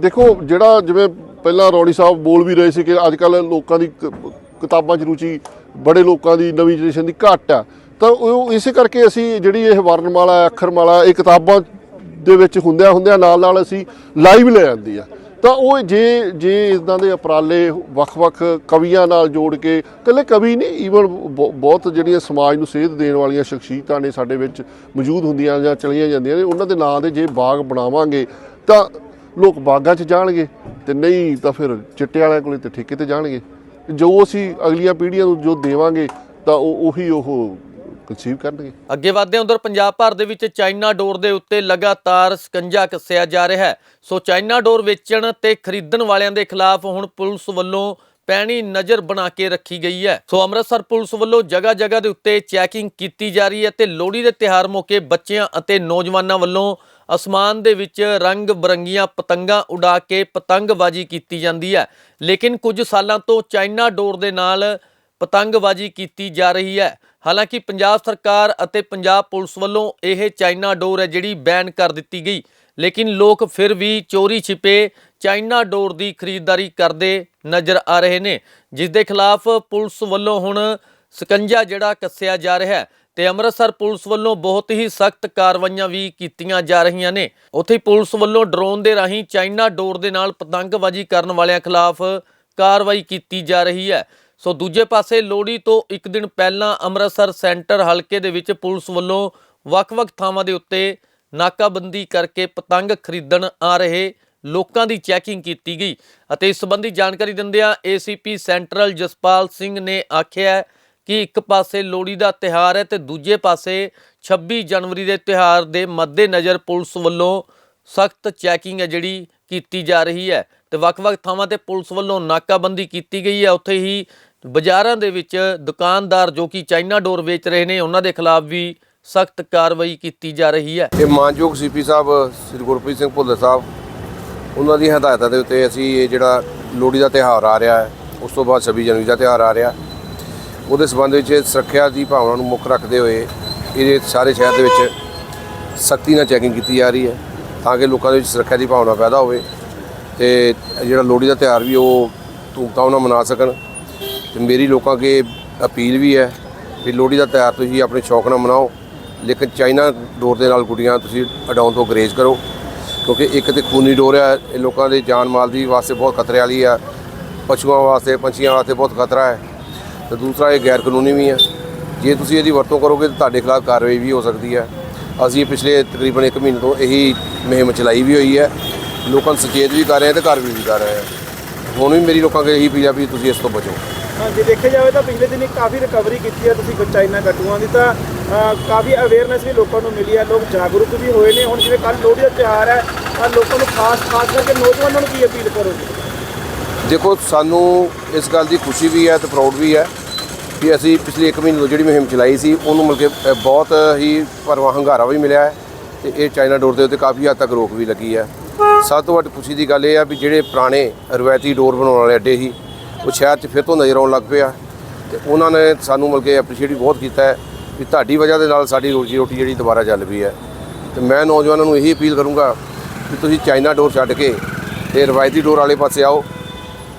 ਦੇਖੋ ਜਿਹੜਾ ਜਿਵੇਂ ਪਹਿਲਾਂ ਰੌਣੀ ਸਾਹਿਬ ਬੋਲ ਵੀ ਰਹੇ ਸੀ ਕਿ ਅੱਜ ਕੱਲ ਲੋਕਾਂ ਦੀ ਕਿਤਾਬਾਂ 'ਚ ਰੁਚੀ ਬੜੇ ਲੋਕਾਂ ਦੀ ਨਵੀਂ ਜਨਰੇਸ਼ਨ ਦੀ ਘੱਟ ਆ। ਤਾਂ ਉਹ ਇਸੇ ਕਰਕੇ ਅਸੀਂ ਜਿਹੜੀ ਇਹ ਵਰਣਮਾਲਾ ਅੱਖਰਮਾਲਾ ਇਹ ਕਿਤਾਬਾਂ ਦੇ ਵਿੱਚ ਹੁੰਦਿਆਂ ਹੁੰਦਿਆਂ ਨਾਲ ਨਾਲ ਅਸੀਂ ਲਾਈਵ ਲੈ ਆਂਦੀ ਆ। ਤਾਂ ਉਹ ਜੇ ਜੇ ਇਦਾਂ ਦੇ ਉਪਰਾਲੇ ਵੱਖ-ਵੱਖ ਕਵੀਆਂ ਨਾਲ ਜੋੜ ਕੇ, ਇਕੱਲੇ ਕਵੀ ਨਹੀਂ ਈਵਨ ਬਹੁਤ ਜਿਹੜੀਆਂ ਸਮਾਜ ਨੂੰ ਸੇਧ ਦੇਣ ਵਾਲੀਆਂ ਸ਼ਖਸੀਅਤਾਂ ਨੇ ਸਾਡੇ ਵਿੱਚ ਮੌਜੂਦ ਹੁੰਦੀਆਂ ਜਾਂ ਚਲੀਆਂ ਜਾਂਦੀਆਂ ਨੇ, ਉਹਨਾਂ ਦੇ ਨਾਂ ਦੇ ਜੇ ਬਾਗ ਬਣਾਵਾਂਗੇ, ਤਾਂ ਲੋਕ ਬਾਗਾਂ 'ਚ ਜਾਣਗੇ ਤੇ ਨਹੀਂ ਤਾਂ ਫਿਰ ਚਿੱਟੇ ਵਾਲਿਆਂ ਕੋਲੇ ਤੇ ਠੇਕੇ ਤੇ ਜਾਣਗੇ। ਜੋ ਅਸੀਂ ਅਗਲੀਆਂ ਪੀੜ੍ਹੀਆਂ ਨੂੰ ਜੋ ਦੇਵਾਂਗੇ, ਤਾਂ ਉਹ, ਉਹੀ ਉਹ ਕਨਸੀਵ ਕਰਨਗੇ। ਅੱਗੇ ਵਧਦੇ ਹਾਂ ਉਧਰ, ਪੰਜਾਬ ਭਰ ਦੇ ਵਿੱਚ ਚਾਈਨਾ ਡੋਰ ਦੇ ਉੱਤੇ ਲਗਾਤਾਰ ਸਕੰਜਾ ਕੱਸਿਆ ਜਾ ਰਿਹਾ ਹੈ। ਸੋ ਚਾਈਨਾ ਡੋਰ ਵੇਚਣ ਤੇ ਖਰੀਦਣ ਵਾਲਿਆਂ ਦੇ ਖਿਲਾਫ ਹੁਣ ਪੁਲਿਸ ਵੱਲੋਂ ਪੈਣੀ ਨਜ਼ਰ ਬਣਾ ਕੇ ਰੱਖੀ ਗਈ ਹੈ। ਸੋ ਅੰਮ੍ਰਿਤਸਰ ਪੁਲਿਸ ਵੱਲੋਂ ਜਗ੍ਹਾ ਜਗ੍ਹਾ ਦੇ ਉੱਤੇ ਚੈਕਿੰਗ ਕੀਤੀ ਜਾ ਰਹੀ ਹੈ ਤੇ ਲੋਹੜੀ ਦੇ ਤਿਹਾਰ ਮੌਕੇ ਬੱਚਿਆਂ ਅਤੇ ਨੌਜਵਾਨਾਂ ਵੱਲੋਂ ਅਸਮਾਨ ਦੇ ਵਿੱਚ ਰੰਗ ਬਰੰਗੀਆਂ ਪਤੰਗਾਂ ਉਡਾ ਕੇ ਪਤੰਗਬਾਜ਼ੀ ਕੀਤੀ ਜਾਂਦੀ ਹੈ। ਲੇਕਿਨ ਕੁਝ ਸਾਲਾਂ ਤੋਂ ਚਾਈਨਾ ਡੋਰ ਦੇ ਨਾਲ ਪਤੰਗਬਾਜ਼ੀ ਕੀਤੀ ਜਾ ਰਹੀ ਹੈ। ਹਾਲਾਂਕਿ ਪੰਜਾਬ ਸਰਕਾਰ ਅਤੇ ਪੰਜਾਬ ਪੁਲਿਸ ਵੱਲੋਂ ਇਹ ਚਾਈਨਾ ਡੋਰ ਹੈ ਜਿਹੜੀ ਬੈਨ ਕਰ ਦਿੱਤੀ ਗਈ। ਲੇਕਿਨ ਲੋਕ ਫਿਰ ਵੀ ਚੋਰੀ ਛਿਪੇ ਚਾਈਨਾ ਡੋਰ ਦੀ ਖਰੀਦਦਾਰੀ ਕਰਦੇ ਨਜ਼ਰ ਆ ਰਹੇ ਨੇ, ਜਿਸ ਦੇ ਖਿਲਾਫ ਪੁਲਿਸ ਵੱਲੋਂ ਹੁਣ ਸਕੰਜਾ ਜਿਹੜਾ ਕੱਸਿਆ ਜਾ ਰਿਹਾ ਹੈ ਤੇ ਅੰਮ੍ਰਿਤਸਰ ਪੁਲਿਸ ਵੱਲੋਂ ਬਹੁਤ ਹੀ ਸਖਤ ਕਾਰਵਾਈਆਂ ਵੀ ਕੀਤੀਆਂ ਜਾ ਰਹੀਆਂ ਨੇ। ਉੱਥੇ ਪੁਲਿਸ ਵੱਲੋਂ ਡਰੋਨ ਦੇ ਰਾਹੀਂ ਚਾਈਨਾ ਡੋਰ ਦੇ ਨਾਲ ਪਤੰਗਬਾਜ਼ੀ ਕਰਨ ਵਾਲਿਆਂ ਖਿਲਾਫ ਕਾਰਵਾਈ ਕੀਤੀ ਜਾ ਰਹੀ ਹੈ। ਸੋ ਦੂਜੇ ਪਾਸੇ ਲੋਹੜੀ ਤੋਂ ਇੱਕ ਦਿਨ ਪਹਿਲਾਂ ਅੰਮ੍ਰਿਤਸਰ ਸੈਂਟਰ ਹਲਕੇ ਦੇ ਵਿੱਚ ਪੁਲਿਸ ਵੱਲੋਂ ਵੱਖ-ਵੱਖ ਥਾਵਾਂ ਦੇ ਉੱਤੇ ਨਾਕਾਬੰਦੀ ਕਰਕੇ ਪਤੰਗ ਖਰੀਦਣ ਆ ਰਹੇ ਲੋਕਾਂ ਦੀ ਚੈਕਿੰਗ ਕੀਤੀ ਗਈ ਅਤੇ ਇਸ ਸੰਬੰਧੀ ਜਾਣਕਾਰੀ ਦਿੰਦਿਆਂ ਏਸੀਪੀ ਸੈਂਟਰਲ ਜਸਪਾਲ ਸਿੰਘ ਨੇ ਆਖਿਆ ਕਿ ਇੱਕ ਪਾਸੇ ਲੋਹੜੀ ਦਾ ਤਿਹਾਰ ਹੈ ਤੇ ਦੂਜੇ ਪਾਸੇ 26 ਜਨਵਰੀ ਦੇ ਤਿਹਾਰ ਦੇ ਮੱਦੇਨਜ਼ਰ ਪੁਲਿਸ ਵੱਲੋਂ ਸਖਤ ਚੈਕਿੰਗ ਹੈ ਜਿਹੜੀ ਕੀਤੀ ਜਾ ਰਹੀ ਹੈ ਤੇ ਵੱਖ-ਵੱਖ ਥਾਵਾਂ ਤੇ ਪੁਲਿਸ ਵੱਲੋਂ ਨਾਕਾਬੰਦੀ ਕੀਤੀ ਗਈ ਹੈ। ਉੱਥੇ ਹੀ ਬਾਜ਼ਾਰਾਂ ਦੇ ਵਿੱਚ ਦੁਕਾਨਦਾਰ ਜੋ ਕਿ ਚਾਈਨਾ ਡੋਰ ਵੇਚ ਰਹੇ ਨੇ, ਉਹਨਾਂ ਦੇ ਖਿਲਾਫ ਵੀ ਸਖਤ ਕਾਰਵਾਈ ਕੀਤੀ ਜਾ ਰਹੀ ਹੈ। ਇਹ ਮਾਨਯੋਗ ਸੀਪੀ ਸਾਹਿਬ, ਸ੍ਰੀ ਗੁਰਪ੍ਰੀਤ ਸਿੰਘ ਭੁੱਲਰ ਸਾਹਿਬ, ਉਹਨਾਂ ਦੀ ਹਦਾਇਤਾਂ ਦੇ ਉੱਤੇ ਅਸੀਂ ਇਹ ਜਿਹੜਾ ਲੋਹੜੀ ਦਾ ਤਿਉਹਾਰ ਆ ਰਿਹਾ ਹੈ, ਉਸ ਤੋਂ ਬਾਅਦ 26 ਜਨਵਰੀ ਦਾ ਤਿਉਹਾਰ ਆ ਰਿਹਾ। ਉਹਦੇ ਸਬੰਧ ਵਿੱਚ ਸੁਰੱਖਿਆ ਦੀ ਭਾਵਨਾ ਨੂੰ ਮੁੱਖ ਰੱਖਦੇ ਹੋਏ ਇਹ ਸਾਰੇ ਸ਼ਹਿਰ ਦੇ ਵਿੱਚ ਸਖਤੀ ਨਾਲ ਚੈਕਿੰਗ ਕੀਤੀ ਜਾ ਰਹੀ ਹੈ, ਤਾਂ ਕਿ ਲੋਕਾਂ ਦੇ ਵਿੱਚ ਸੁਰੱਖਿਆ ਦੀ ਭਾਵਨਾ ਪੈਦਾ ਹੋਵੇ ਤੇ ਜਿਹੜਾ ਲੋਹੜੀ ਦਾ ਤਿਉਹਾਰ ਵੀ ਉਹ ਧੂਮਧਾਮ ਨਾਲ ਮਨਾ ਸਕਣ। ਤੇ ਮੇਰੀ ਲੋਕਾਂ ਅੱਗੇ ਅਪੀਲ ਵੀ ਹੈ ਕਿ ਲੋਹੜੀ ਦਾ ਤਿਉਹਾਰ ਤੁਸੀਂ ਆਪਣੇ ਸ਼ੌਕ ਨਾਲ ਮਨਾਓ, ਲੇਕਿਨ ਚਾਈਨਾ ਡੋਰ ਦੇ ਨਾਲ ਗੁੱਡੀਆਂ ਤੁਸੀਂ ਅਡਾਉਣ ਤੋਂ ਗਰੇਜ਼ ਕਰੋ, ਕਿਉਂਕਿ ਇੱਕ ਤੇ ਖੂਨੀ ਡੋਰ ਹੈ, ਇਹ ਲੋਕਾਂ ਦੇ ਜਾਨ ਮਾਲ ਦੀ ਵਾਸਤੇ ਬਹੁਤ ਖਤਰੇ ਵਾਲੀ ਆ ਪਸ਼ੂਆਂ ਵਾਸਤੇ, ਪੰਛੀਆਂ ਵਾਸਤੇ ਬਹੁਤ ਖਤਰਾ ਹੈ, ਤੇ ਦੂਸਰਾ ਇਹ ਗੈਰ ਕਾਨੂੰਨੀ ਵੀ ਹੈ। ਜੇ ਤੁਸੀਂ ਇਹਦੀ ਵਰਤੋਂ ਕਰੋਗੇ ਤਾਂ ਤੁਹਾਡੇ ਖਿਲਾਫ ਕਾਰਵਾਈ ਵੀ ਹੋ ਸਕਦੀ ਹੈ। ਅਸੀਂ ਪਿਛਲੇ ਤਕਰੀਬਨ 1 ਮਹੀਨੇ ਤੋਂ ਇਹੀ ਮੁਹਿੰਮ ਚਲਾਈ ਵੀ ਹੋਈ ਹੈ। ਲੋਕਾਂ ਨੂੰ ਸੁਚੇਤ ਵੀ ਕਰ ਰਹੇ ਹਾਂ ਤੇ ਕਾਰਵਾਈ ਵੀ ਕਰ ਰਹੇ ਹਾਂ। ਹੁਣ ਵੀ ਮੇਰੀ ਲੋਕਾਂ ਅੱਗੇ ਇਹੀ ਅਪੀਲ ਆ ਵੀ ਤੁਸੀਂ ਇਸ ਤੋਂ ਬਚੋ। ਹਾਂ, ਜੇ ਦੇਖਿਆ ਜਾਵੇ ਤਾਂ ਪਿਛਲੇ ਦਿਨੀ ਕਾਫੀ ਰਿਕਵਰੀ ਕੀਤੀ ਹੈ ਤੁਸੀਂ ਚਾਈਨਾ ਗੱਟੂਆਂ ਦੀ ਤਾਂ ਕਾਫੀ ਅਵੇਅਰਨੈਸ ਵੀ ਲੋਕਾਂ ਨੂੰ ਮਿਲੀ ਹੈ ਲੋਕ ਜਾਗਰੂਕ ਵੀ ਹੋਏ ਨੇ। ਹੁਣ ਜਿਵੇਂ ਕੱਲ ਲੋਹੜੀ ਦਾ ਤਿਉਹਾਰ ਹੈ ਤਾਂ ਲੋਕਾਂ ਨੂੰ ਖਾਸ ਖਾਸ ਕਰਕੇ ਨੌਜਵਾਨਾਂ ਨੂੰ ਕੀ ਅਪੀਲ ਕਰੋਗੇ ਦੇਖੋ ਸਾਨੂੰ ਇਸ ਗੱਲ ਦੀ ਖੁਸ਼ੀ ਵੀ ਹੈ ਤੇ ਪ੍ਰਾਊਡ ਵੀ ਹੈ ਕਿ ਅਸੀਂ ਪਿਛਲੇ 1 ਮਹੀਨੇ ਤੋਂ ਜਿਹੜੀ ਮੁਹਿੰਮ ਚਲਾਈ ਸੀ ਉਹਨੂੰ ਮਿਲ ਕੇ ਬਹੁਤ ਹੀ ਭਰਵਾਂ ਹੰਗਾਰਾ ਵੀ ਮਿਲਿਆ ਹੈ ਤੇ ਇਹ ਚਾਈਨਾ ਡੋਰ ਦੇ ਉੱਤੇ ਕਾਫੀ ਹੱਦ ਤੱਕ ਰੋਕ ਵੀ ਲੱਗੀ ਹੈ। ਸਭ ਤੋਂ ਵੱਧ ਖੁਸ਼ੀ ਦੀ ਗੱਲ ਇਹ ਆ ਵੀ ਜਿਹੜੇ ਪੁਰਾਣੇ ਰਵਾਇਤੀ ਡੋਰ ਬਣਾਉਣ ਵਾਲੇ ਅੱਡੇ ਸੀ ਉਹ ਸ਼ਹਿਰ 'ਚ ਫਿਰ ਤੋਂ ਨਜ਼ਰ ਆਉਣ ਲੱਗ ਪਿਆ। ਤੇ ਉਹਨਾਂ ਨੇ ਸਾਨੂੰ ਮਿਲ ਕੇ ਐਪਰੀਸ਼ੀਏਟ ਬਹੁਤ ਕੀਤਾ ਹੈ ਵੀ ਤੁਹਾਡੀ ਵਜ੍ਹਾ ਦੇ ਨਾਲ ਸਾਡੀ ਰੋਜੀ ਰੋਟੀ ਜਿਹੜੀ ਦੁਬਾਰਾ ਚੱਲ ਪਈ ਹੈ। ਤੇ ਮੈਂ ਨੌਜਵਾਨਾਂ ਨੂੰ ਇਹੀ ਅਪੀਲ ਕਰੂੰਗਾ ਕਿ ਤੁਸੀਂ ਚਾਈਨਾ ਡੋਰ ਛੱਡ ਕੇ ਤੇ ਰਵਾਇਤੀ ਡੋਰ ਵਾਲੇ ਪਾਸੇ ਆਓ।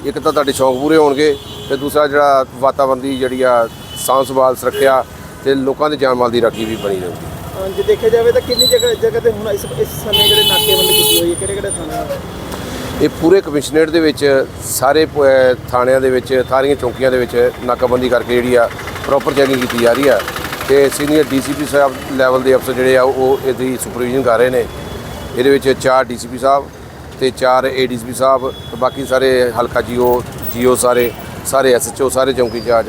ਇੱਕ ਤਾਂ ਤੁਹਾਡੇ ਸ਼ੌਂਕ ਪੂਰੇ ਹੋਣਗੇ ਤੇ ਦੂਸਰਾ ਜਿਹੜਾ ਵਾਤਾਵਰਣ ਦੀ ਜਿਹੜੀ ਆ ਸਾਂਭ ਸੰਭਾਲ, ਸੁਰੱਖਿਆ ਤੇ ਲੋਕਾਂ ਦੇ ਜਾਨ ਮਾਲ ਦੀ ਰਾਖੀ ਵੀ ਬਣੀ ਰਹੂਗੀ। ਜੇ ਦੇਖਿਆ ਜਾਵੇ ਤਾਂ ਕਿੰਨੀ ਜਗ੍ਹਾ ਜਗ੍ਹਾ ਤੇ ਹੁਣ ਇਸ ਇਸ ਸਮੇਂ ਜਿਹੜੇ ਨਾਕੇਬੰਦੀ ਕੀਤੀ ਹੋਈ ਹੈ ਕਿਹੜੇ ਕਿਹੜੇ ਥਾਣੇ ਇਹ ਪੂਰੇ ਕਮਿਸ਼ਨਰੇਟ ਦੇ ਵਿੱਚ, ਸਾਰੇ ਪ- ਥਾਣਿਆਂ ਦੇ ਵਿੱਚ, ਸਾਰੀਆਂ ਚੌਕੀਆਂ ਦੇ ਵਿੱਚ ਨਾਕਾਬੰਦੀ ਕਰਕੇ ਜਿਹੜੀ ਆ ਪ੍ਰੋਪਰ ਚੈਕਿੰਗ ਕੀਤੀ ਜਾ ਰਹੀ ਆ। ਤੇ ਸੀਨੀਅਰ ਡੀਸੀਪੀ ਸਾਹਿਬ ਲੈਵਲ ਦੇ ਅਫਸਰ ਜਿਹੜੇ ਆ, ਉਹ ਇਹਦੀ ਸੁਪਰਵਿਜ਼ਨ ਕਰ ਰਹੇ ਨੇ। ਇਹਦੇ ਵਿੱਚ ਚਾਰ ਡੀਸੀਪੀ ਸਾਹਿਬ ਤੇ ਚਾਰ ਏਡੀਸੀਪੀ ਸਾਹਿਬ ਤੇ ਬਾਕੀ ਸਾਰੇ ਹਲਕਾ ਜੀਓ ਜੀਓ ਸਾਰੇ ਸਾਰੇ ਐਸਐਚਓ ਸਾਰੇ ਚੌਂਕੀ ਚਾਰਜ